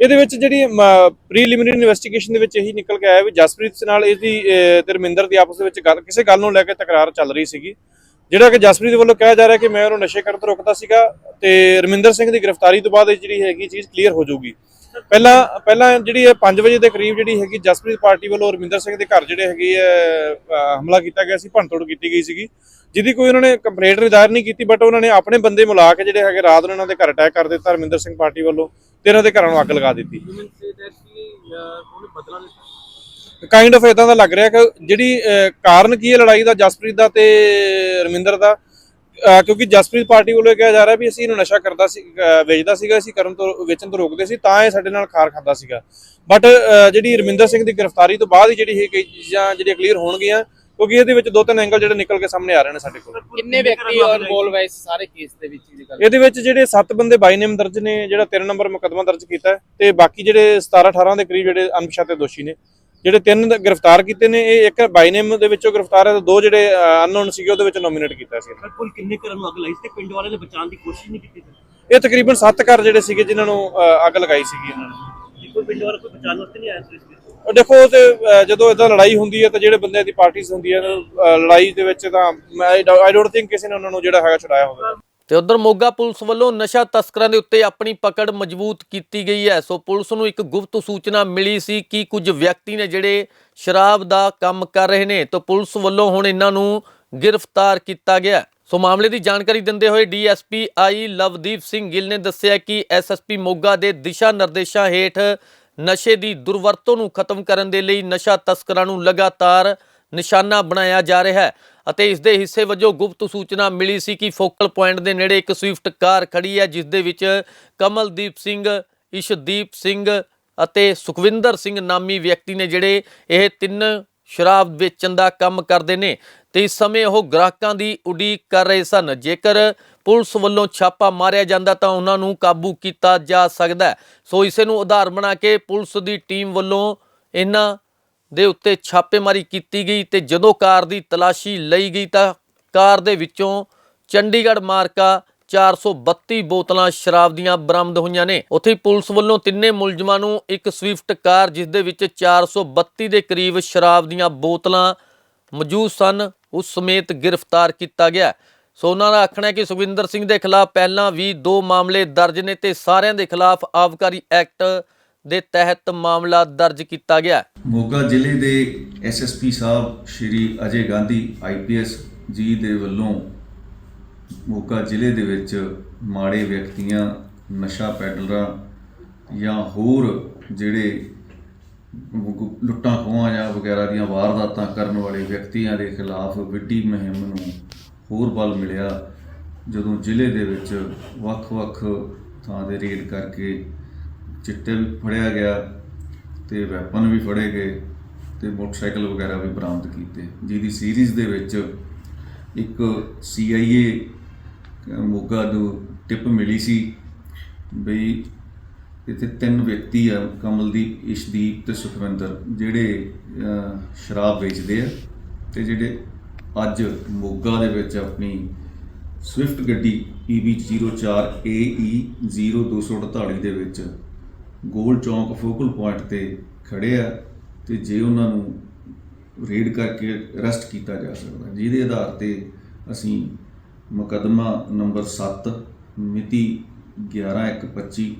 ਇਹਦੇ ਵਿੱਚ ਜਿਹੜੀ ਪ੍ਰੀਲਿਮਿਨਰੀ ਇਨਵੈਸਟੀਗੇਸ਼ਨ ਦੇ ਵਿੱਚ ਇਹੀ ਨਿਕਲ ਕੇ ਆਇਆ ਵੀ ਜਸਪ੍ਰੀਤ ਨਾਲ ਇਹਦੀ ਤੇ ਰਮਿੰਦਰ ਦੀ ਆਪਸ ਦੇ ਵਿੱਚ ਗੱਲ, ਕਿਸੇ ਗੱਲ ਨੂੰ ਲੈ ਕੇ ਤਕਰਾਰ ਚੱਲ ਰਹੀ ਸੀਗੀ। ਜਿਹੜਾ ਕਿ ਜਸਪ੍ਰੀਤ ਵੱਲੋਂ ਕਿਹਾ ਜਾ ਰਿਹਾ ਕਿ ਮੈਂ ਉਹਨੂੰ ਨਸ਼ੇ ਕਰਨ ਤੋਂ ਰੋਕਦਾ ਸੀਗਾ ਤੇ ਰਮਿੰਦਰ ਸਿੰਘ ਦੀ ਗ੍ਰਿਫਤਾਰੀ ਤੋਂ ਬਾਅਦ ਇਹ ਜਿਹੜੀ ਹੈਗੀ ਚੀਜ਼ ਕਲੀਅਰ ਹੋ ਜਾਊਗੀ। ਪਹਿਲਾਂ ਪਹਿਲਾਂ ਜਿਹੜੀ ਇਹ 5 ਵਜੇ ਦੇ ਕਰੀਬ ਜਿਹੜੀ ਹੈਗੀ ਜਸਪ੍ਰੀਤ ਪਾਰਟੀ ਵੱਲੋਂ ਰਮਿੰਦਰ ਸਿੰਘ ਦੇ ਘਰ ਜਿਹੜੇ ਹੈਗੇ ਹਮਲਾ ਕੀਤਾ ਗਿਆ ਸੀ ਭੰਨਤੋੜ ਕੀਤੀ ਗਈ ਸੀਗੀ। ਜਿਹਦੀ ਕੋਈ ਉਹਨਾਂ ਨੇ ਕੰਪਲੇਂਟ ਦਾਇਰ ਨਹੀਂ ਕੀਤੀ ਬਟ ਉਹਨਾਂ ਨੇ ਆਪਣੇ ਬੰਦੇ ਮਿਲਾ ਕੇ ਜਿਹੜੇ ਹੈਗੇ ਰਾਤ ਨੂੰ ਇਹਨਾਂ ਦੇ ਘਰ ਅਟੈਕ ਕਰ ਦਿੱਤਾ ਰਮਿੰਦਰ ਸਿੰਘ ਪਾਰਟੀ ਵੱਲੋਂ ਤੇ ਇਹਨਾਂ ਦੇ ਘਰਾਂ ਨੂੰ ਅੱਗ ਲਗਾ ਦਿੱਤੀ। ਉਹਨੇ ਕਾਈਂਡ ਆਫ ਇਦਾਂ ਦਾ ਲੱਗ ਰਿਹਾ ਕਿ ਜਿਹੜੀ ਕਾਰਨ ਕੀ ਹੈ ਲੜਾਈ ਦਾ ਜਸਪ੍ਰੀਤ ਦਾ ਤੇ ਰਮਿੰਦਰ ਦਾ ਕਿਉਂਕਿ ਜਸਪ੍ਰੀਤ ਪਾਰਟੀ ਵੱਲੋਂ ਕਿਹਾ ਜਾ ਰਿਹਾ ਵੀ ਅਸੀਂ ਇਹਨੂੰ ਨਸ਼ਾ ਕਰਦਾ ਸੀ ਵੇਚਦਾ ਸੀਗਾ ਅਸੀਂ ਕਰਨ ਤੋਂ ਵੇਚਣ ਤੋਂ ਰੋਕਦੇ ਸੀ ਤਾਂ ਇਹ ਸਾਡੇ ਨਾਲ ਖਾਰ ਖਾਂਦਾ ਸੀਗਾ। ਬਟ ਜਿਹੜੀ ਰਮਿੰਦਰ ਸਿੰਘ ਦੀ ਗ੍ਰਿਫਤਾਰੀ ਤੋਂ ਬਾਅਦ ਜਿਹੜੀ ਇਹ ਕਈ ਚੀਜ਼ਾਂ ਜਿਹੜੀਆਂ ਕਲੀਅਰ ਹੋਣਗੀਆਂ ਕਿਉਂਕਿ ਇਹਦੇ ਵਿੱਚ ਦੋ ਤਿੰਨ ਐਂਗਲ ਜਿਹੜੇ ਨਿਕਲ ਕੇ ਸਾਹਮਣੇ ਆ ਰਹੇ ਨੇ ਸਾਡੇ ਕੋਲ। ਕਿੰਨੇ ਵਿਅਕਤੀ ਇਨਵੋਲਵ ਹੈ ਇਸ ਸਾਰੇ ਕੇਸ ਦੇ ਵਿੱਚ ਦੀ ਗੱਲ? ਇਹਦੇ ਵਿੱਚ ਜਿਹੜੇ 7 ਬੰਦੇ ਬਾਈ ਨੇਮ ਦਰਜ ਨੇ ਜਿਹੜਾ 3 ਨੰਬਰ ਮੁਕੱਦਮਾ ਦਰਜ ਕੀਤਾ ਤੇ ਬਾਕੀ ਜਿਹੜੇ 17 18 ਦੇ ਕਰੀਬ ਜਿਹੜੇ ਅਣਪਛਾਤੇ ਦੋਸ਼ੀ ਨੇ ਜਿਹੜੇ ਤਿੰਨ ਗ੍ਰਿਫਤਾਰ ਕੀਤੇ ਨੇ ਇਹ ਇੱਕ ਬਾਈ ਨੇਮ ਦੇ ਵਿੱਚੋਂ ਗ੍ਰਿਫਤਾਰ ਹੈ ਤੇ ਦੋ ਜਿਹੜੇ ਅਨਨੋਨ ਸੀਗੇ ਉਹਦੇ ਵਿੱਚ ਨੋਮੀਨੇਟ ਕੀਤਾ ਸੀ। ਕੁੱਲ ਕਿੰਨੇ ਘਰਾਂ ਨੂੰ ਅੱਗ ਲਾਈ ਸੀ ਤੇ ਪਿੰਡ ਵਾਲੇ ਨੇ ਬਚਾਉਣ ਦੀ ਕੋਸ਼ਿਸ਼ ਨਹੀਂ ਕੀਤੀ ਇਹ ਤਕਰੀਬਨ 7 ਘਰ ਜਿਹੜੇ ਸੀਗੇ ਜਿਨ੍ਹਾਂ ਨੂੰ ਅੱਗ ਲਗਾਈ ਸੀਗੀ ਇਹਨਾਂ ਨੇ। ਕੋਈ ਪਿੰਡ ਵਾਲਾ ਕੋਈ ਬਚਾਉਣ ਵਾਸਤੇ ਨਹੀਂ ਆਇਆ ਸੀ ਇਸ ਵਿੱਚ ਉਹ ਦੇਖੋ ਤੇ ਜਦੋਂ ਇਦਾਂ ਲੜਾਈ ਹੁੰਦੀ ਹੈ ਤਾਂ ਜਿਹੜੇ ਬੰਦਿਆਂ ਦੀ ਪਾਰਟੀਆਂ ਹੁੰਦੀਆਂ ਨੇ ਲੜਾਈ ਦੇ ਵਿੱਚ ਤਾਂ ਆਈ ਡੋਨਟ ਥਿੰਕ ਕਿਸੇ ਨੇ ਉਹਨਾਂ ਨੂੰ ਜਿਹੜਾ ਹੈਗਾ ਛੁਡਾਇਆ ਹੋਵੇ। ਤੇ ਉਧਰ ਮੋਗਾ ਪੁਲਿਸ ਵੱਲੋਂ ਨਸ਼ਾ ਤਸਕਰਾਂ ਦੇ ਉੱਤੇ ਆਪਣੀ ਪਕੜ ਮਜ਼ਬੂਤ ਕੀਤੀ ਗਈ ਹੈ। ਸੋ ਪੁਲਿਸ ਨੂੰ ਇੱਕ ਗੁਪਤ ਸੂਚਨਾ ਮਿਲੀ ਸੀ ਕਿ ਕੁਝ ਵਿਅਕਤੀ ਨੇ ਜਿਹੜੇ ਸ਼ਰਾਬ ਦਾ ਕੰਮ ਕਰ ਰਹੇ ਨੇ, ਤਾਂ ਪੁਲਿਸ ਵੱਲੋਂ ਹੁਣ ਇਹਨਾਂ ਨੂੰ ਗ੍ਰਿਫਤਾਰ ਕੀਤਾ ਗਿਆ ਸੋ ਮਾਮਲੇ ਦੀ ਜਾਣਕਾਰੀ ਦਿੰਦੇ ਹੋਏ ਡੀਐਸਪੀ ਆਈ ਲਵਦੀਪ ਸਿੰਘ ਗਿੱਲ ਨੇ ਦੱਸਿਆ ਕਿ ਐਸਐਸਪੀ ਮੋਗਾ ਦੇ ਦਿਸ਼ਾ ਨਿਰਦੇਸ਼ਾਂ ਹੇਠ ਨਸ਼ੇ ਦੀ ਦੁਰਵਰਤੋਂ ਨੂੰ ਖਤਮ ਕਰਨ ਦੇ ਲਈ ਨਸ਼ਾ ਤਸਕਰਾਂ ਨੂੰ ਲਗਾਤਾਰ ਨਿਸ਼ਾਨਾ ਬਣਾਇਆ ਜਾ ਰਿਹਾ ਹੈ ਅਤੇ ਇਸ ਦੇ ਹਿੱਸੇ ਵਜੋਂ ਗੁਪਤ ਸੂਚਨਾ ਮਿਲੀ ਸੀ ਕਿ ਫੋਕਲ ਪੁਆਇੰਟ ਦੇ ਨੇੜੇ ਇੱਕ ਸਵਿਫਟ ਕਾਰ ਖੜੀ ਹੈ, ਜਿਸ ਦੇ ਵਿੱਚ ਕਮਲਦੀਪ ਸਿੰਘ, ਇਸ਼ਦੀਪ ਸਿੰਘ ਅਤੇ ਸੁਖਵਿੰਦਰ ਸਿੰਘ ਨਾਮੀ ਵਿਅਕਤੀ ਨੇ ਜਿਹੜੇ ਇਹ ਤਿੰਨ ਸ਼ਰਾਬ ਵੇਚਣ ਦਾ ਕੰਮ ਕਰਦੇ ਨੇ ਤੇ ਇਸ ਸਮੇਂ ਉਹ ਗ੍ਰਾਹਕਾਂ ਦੀ ਉਡੀਕ ਕਰ ਰਹੇ ਸਨ। ਜੇਕਰ ਪੁਲਿਸ ਵੱਲੋਂ ਛਾਪਾ ਮਾਰਿਆ ਜਾਂਦਾ ਤਾਂ ਉਹਨਾਂ ਨੂੰ ਕਾਬੂ ਕੀਤਾ ਜਾ ਸਕਦਾ ਸੋ ਇਸੇ ਨੂੰ ਆਧਾਰ ਬਣਾ ਕੇ ਪੁਲਿਸ ਦੀ ਟੀਮ ਵੱਲੋਂ ਇਹਨਾਂ ਦੇ ਉੱਤੇ ਛਾਪੇਮਾਰੀ ਕੀਤੀ ਗਈ ਤੇ ਜਦੋਂ ਕਾਰ ਦੀ ਤਲਾਸ਼ੀ ਲਈ ਗਈ ਤਾਂ ਕਾਰ ਦੇ ਵਿੱਚੋਂ ਚੰਡੀਗੜ੍ਹ ਮਾਰਕਾ 432 ਬੋਤਲਾਂ ਸ਼ਰਾਬ ਦੀਆਂ ਬਰਾਮਦ ਹੋਈਆਂ ਨੇ। ਉੱਥੇ ਪੁਲਿਸ ਵੱਲੋਂ ਤਿੰਨੇ ਮੁਲਜ਼ਮਾਂ ਨੂੰ ਇੱਕ ਸਵਿਫਟ ਕਾਰ ਜਿਸ ਦੇ ਵਿੱਚ 432 ਦੇ ਕਰੀਬ ਸ਼ਰਾਬ ਦੀਆਂ ਬੋਤਲਾਂ ਮੌਜੂਦ ਸਨ, ਉਸ ਸਮੇਤ ਗ੍ਰਿਫਤਾਰ ਕੀਤਾ ਗਿਆ। ਸੋ ਉਹਨਾਂ ਦਾ ਆਖਣਾ ਹੈ ਕਿ ਸੁਖਵਿੰਦਰ ਸਿੰਘ ਦੇ ਖਿਲਾਫ ਪਹਿਲਾਂ ਵੀ ਦੋ ਮਾਮਲੇ ਦਰਜ ਨੇ ਤੇ ਸਾਰਿਆਂ ਦੇ ਖਿਲਾਫ ਆਬਕਾਰੀ ਐਕਟ ਦੇ ਤਹਿਤ ਮਾਮਲਾ ਦਰਜ ਕੀਤਾ ਗਿਆ। ਮੋਗਾ ਜ਼ਿਲ੍ਹੇ ਦੇ ਐਸਐਸਪੀ ਸਾਹਿਬ ਸ਼੍ਰੀ ਅਜੇ ਗਾਂਧੀ ਆਈਪੀਐਸ ਜੀ ਦੇ ਵੱਲੋਂ ਮੋਗਾ ਜ਼ਿਲ੍ਹੇ ਦੇ ਵਿੱਚ ਮਾੜੇ ਵਿਅਕਤੀਆਂ, ਨਸ਼ਾ ਪੈਡਲਰਾਂ ਜਾਂ ਹੋਰ ਜਿਹੜੇ ਲੁੱਟਾਂ ਖੋਹਾਂ ਜਾਂ ਵਗੈਰਾ ਦੀਆਂ ਵਾਰਦਾਤਾਂ ਕਰਨ ਵਾਲੇ ਵਿਅਕਤੀਆਂ ਦੇ ਖਿਲਾਫ ਵਿੱਢੀ ਮੁਹਿੰਮ ਨੂੰ ਹੋਰ ਬਲ ਮਿਲਿਆ। ਜਦੋਂ ਜ਼ਿਲ੍ਹੇ ਦੇ ਵਿੱਚ ਵੱਖ-ਵੱਖ ਥਾਂ 'ਤੇ ਰੇਡ ਕਰਕੇ ਚਿੱਟੇ ਵੀ ਫੜਿਆ ਗਿਆ ਤੇ ਵੈਪਨ ਵੀ ਫੜੇ ਗਏ ਤੇ ਮੋਟਰਸਾਈਕਲ ਵਗੈਰਾ ਵੀ ਬਰਾਮਦ ਕੀਤੇ। ਜਿਹਦੀ ਸੀਰੀਜ਼ ਦੇ ਵਿੱਚ ਇੱਕ CIA ਮੋਗਾ ਨੂੰ ਟਿਪ ਮਿਲੀ ਸੀ ਬਈ ਇੱਥੇ ਤਿੰਨ ਵਿਅਕਤੀ ਆ, ਕਮਲਦੀਪ, ਇਸ਼ਦੀਪ ਤੇ ਸੁਖਵਿੰਦਰ, ਜਿਹੜੇ ਸ਼ਰਾਬ ਵੇਚਦੇ ਆ ਤੇ ਜਿਹੜੇ ਅੱਜ ਮੋਗਾ ਦੇ ਵਿੱਚ ਆਪਣੀ ਸਵਿਫਟ ਗੱਡੀ PB 04 AE 0248 ਦੇ ਵਿੱਚ ਗੋਲ ਚੌਂਕ ਫੋਕਲ ਪੁਆਇੰਟ ਤੇ ਖੜੇ ਆ ਤੇ ਜੇ ਉਹਨਾਂ ਨੂੰ ਰੇਡ ਕਰਕੇ ਅਰੈਸਟ ਕੀਤਾ ਜਾ ਸਕਦਾ, ਜਿਹਦੇ ਆਧਾਰ ਤੇ ਅਸੀਂ ਮੁਕੱਦਮਾ ਨੰਬਰ 7 ਮਿਤੀ 11/1/25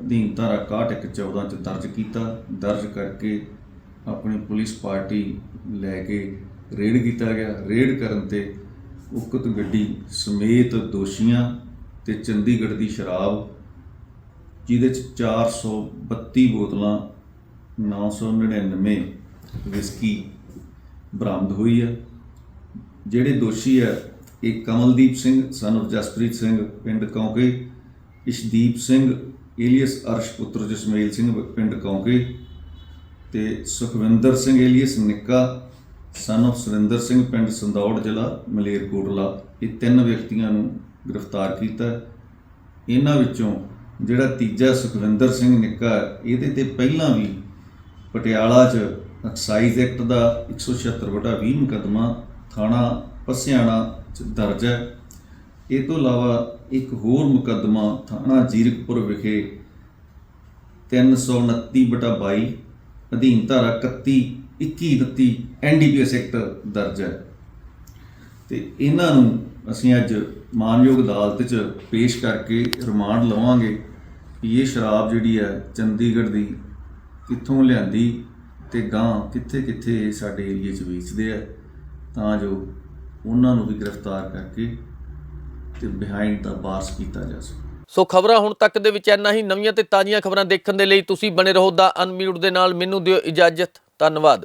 ਅਧੀਨ ਧਾਰਾ 6114 ਚ ਦਰਜ ਕੀਤਾ, ਦਰਜ ਕਰਕੇ ਆਪਣੀ ਪੁਲਿਸ ਪਾਰਟੀ ਲੈ ਕੇ ਰੇਡ ਕੀਤਾ ਗਿਆ। ਰੇਡ ਕਰਨ ਤੇ ਉਕਤ ਗੱਡੀ ਸਮੇਤ ਦੋਸ਼ੀਆਂ ਤੇ ਚੰਡੀਗੜ੍ਹ ਦੀ ਸ਼ਰਾਬ ਜਿਹਦੇ ਚ 432 ਬੋਤਲਾਂ 999 ਵਿਸਕੀ ਬਰਾਮਦ ਹੋਈ ਹੈ ਜਿਹੜੇ ਦੋਸ਼ੀ ਹੈ ਇਹ ਕਮਲਦੀਪ ਸਿੰਘ ਸਨ of ਜਸਪ੍ਰੀਤ ਸਿੰਘ, ਪਿੰਡ ਕੌਂਕੇ, ਇਸ਼ਦੀਪ ਸਿੰਘ, ਏਲੀਅਸ ਅਰਸ਼ ਪੁੱਤਰ ਜਸਮੇਲ ਸਿੰਘ, ਪਿੰਡ ਕੌਂਕੇ ਤੇ ਸੁਖਵਿੰਦਰ ਸਿੰਘ, ਏਲੀਅਸ ਨਿੱਕਾ ਸਨ of ਸੁਰਿੰਦਰ ਸਿੰਘ, ਪਿੰਡ ਸੰਦੌੜ ਜ਼ਿਲ੍ਹਾ ਮਲੇਰਕੋਟਲਾ। ਇਹ ਤਿੰਨ ਵਿਅਕਤੀਆਂ ਨੂੰ ਗ੍ਰਿਫਤਾਰ ਕੀਤਾ। ਇਹਨਾਂ ਵਿੱਚੋਂ ਜਿਹੜਾ ਤੀਜਾ ਸੁਖਵਿੰਦਰ ਸਿੰਘ ਨਿੱਕਾ ਹੈ, ਇਹਦੇ ਤੇ ਪਹਿਲਾਂ ਵੀ ਪਟਿਆਲਾ 'ਚ ਐਕਸਾਈਜ਼ ਐਕਟ ਦਾ 176 ਵਟਾ 20 ਮੁਕੱਦਮਾ ਥਾਣਾ ਪਸਿਆਣਾ 'ਚ ਦਰਜ ਹੈ। ਇਹ ਤੋਂ ਇਲਾਵਾ ਇੱਕ ਹੋਰ ਮੁਕੱਦਮਾ ਥਾਣਾ ਜੀਰਕਪੁਰ ਵਿਖੇ 329 ਬਟਾ 22 ਅਧੀਨ ਧਾਰਾ 31 21 29 ਐਨਡੀਪੀਐਸ ਐਕਟ ਦਰਜ ਹੈ। ਤੇ ਇਹਨਾਂ ਨੂੰ ਅਸੀਂ ਅੱਜ ਮਾਨਯੋਗ ਅਦਾਲਤ 'ਚ ਪੇਸ਼ ਕਰਕੇ ਰਿਮਾਂਡ ਲਵਾਂਗੇ। ਵੀ ਇਹ ਸ਼ਰਾਬ ਜਿਹੜੀ ਹੈ ਚੰਡੀਗੜ੍ਹ ਦੀ ਕਿੱਥੋਂ ਲਿਆਂਦੀ ਤੇ ਗਾਂ ਕਿੱਥੇ ਕਿੱਥੇ ਸਾਡੇ ਏਰੀਏ 'ਚ ਵੇਚਦੇ ਆ, ਤਾਂ ਜੋ ਉਹਨਾਂ ਨੂੰ ਵੀ ਗ੍ਰਿਫਤਾਰ ਕਰਕੇ ਤੇ ਬਿਹਾਈਂਡ ਦਾ ਬਾਰਸ ਕੀਤਾ ਜਾ ਸਕੇ। ਸੋ ਖਬਰਾਂ ਹੁਣ ਤੱਕ ਦੇ ਵਿੱਚ ਇੰਨਾ ਹੀ। ਨਵੀਆਂ ਤੇ ਤਾਜ਼ੀਆਂ ਖਬਰਾਂ ਦੇਖਣ ਦੇ ਲਈ ਤੁਸੀਂ ਬਣੇ ਰਹੋ ਦਾ ਅਨਮਿਊਟ ਦੇ ਨਾਲ। ਮੈਨੂੰ ਦਿਓ ਇਜਾਜ਼ਤ। ਧੰਨਵਾਦ।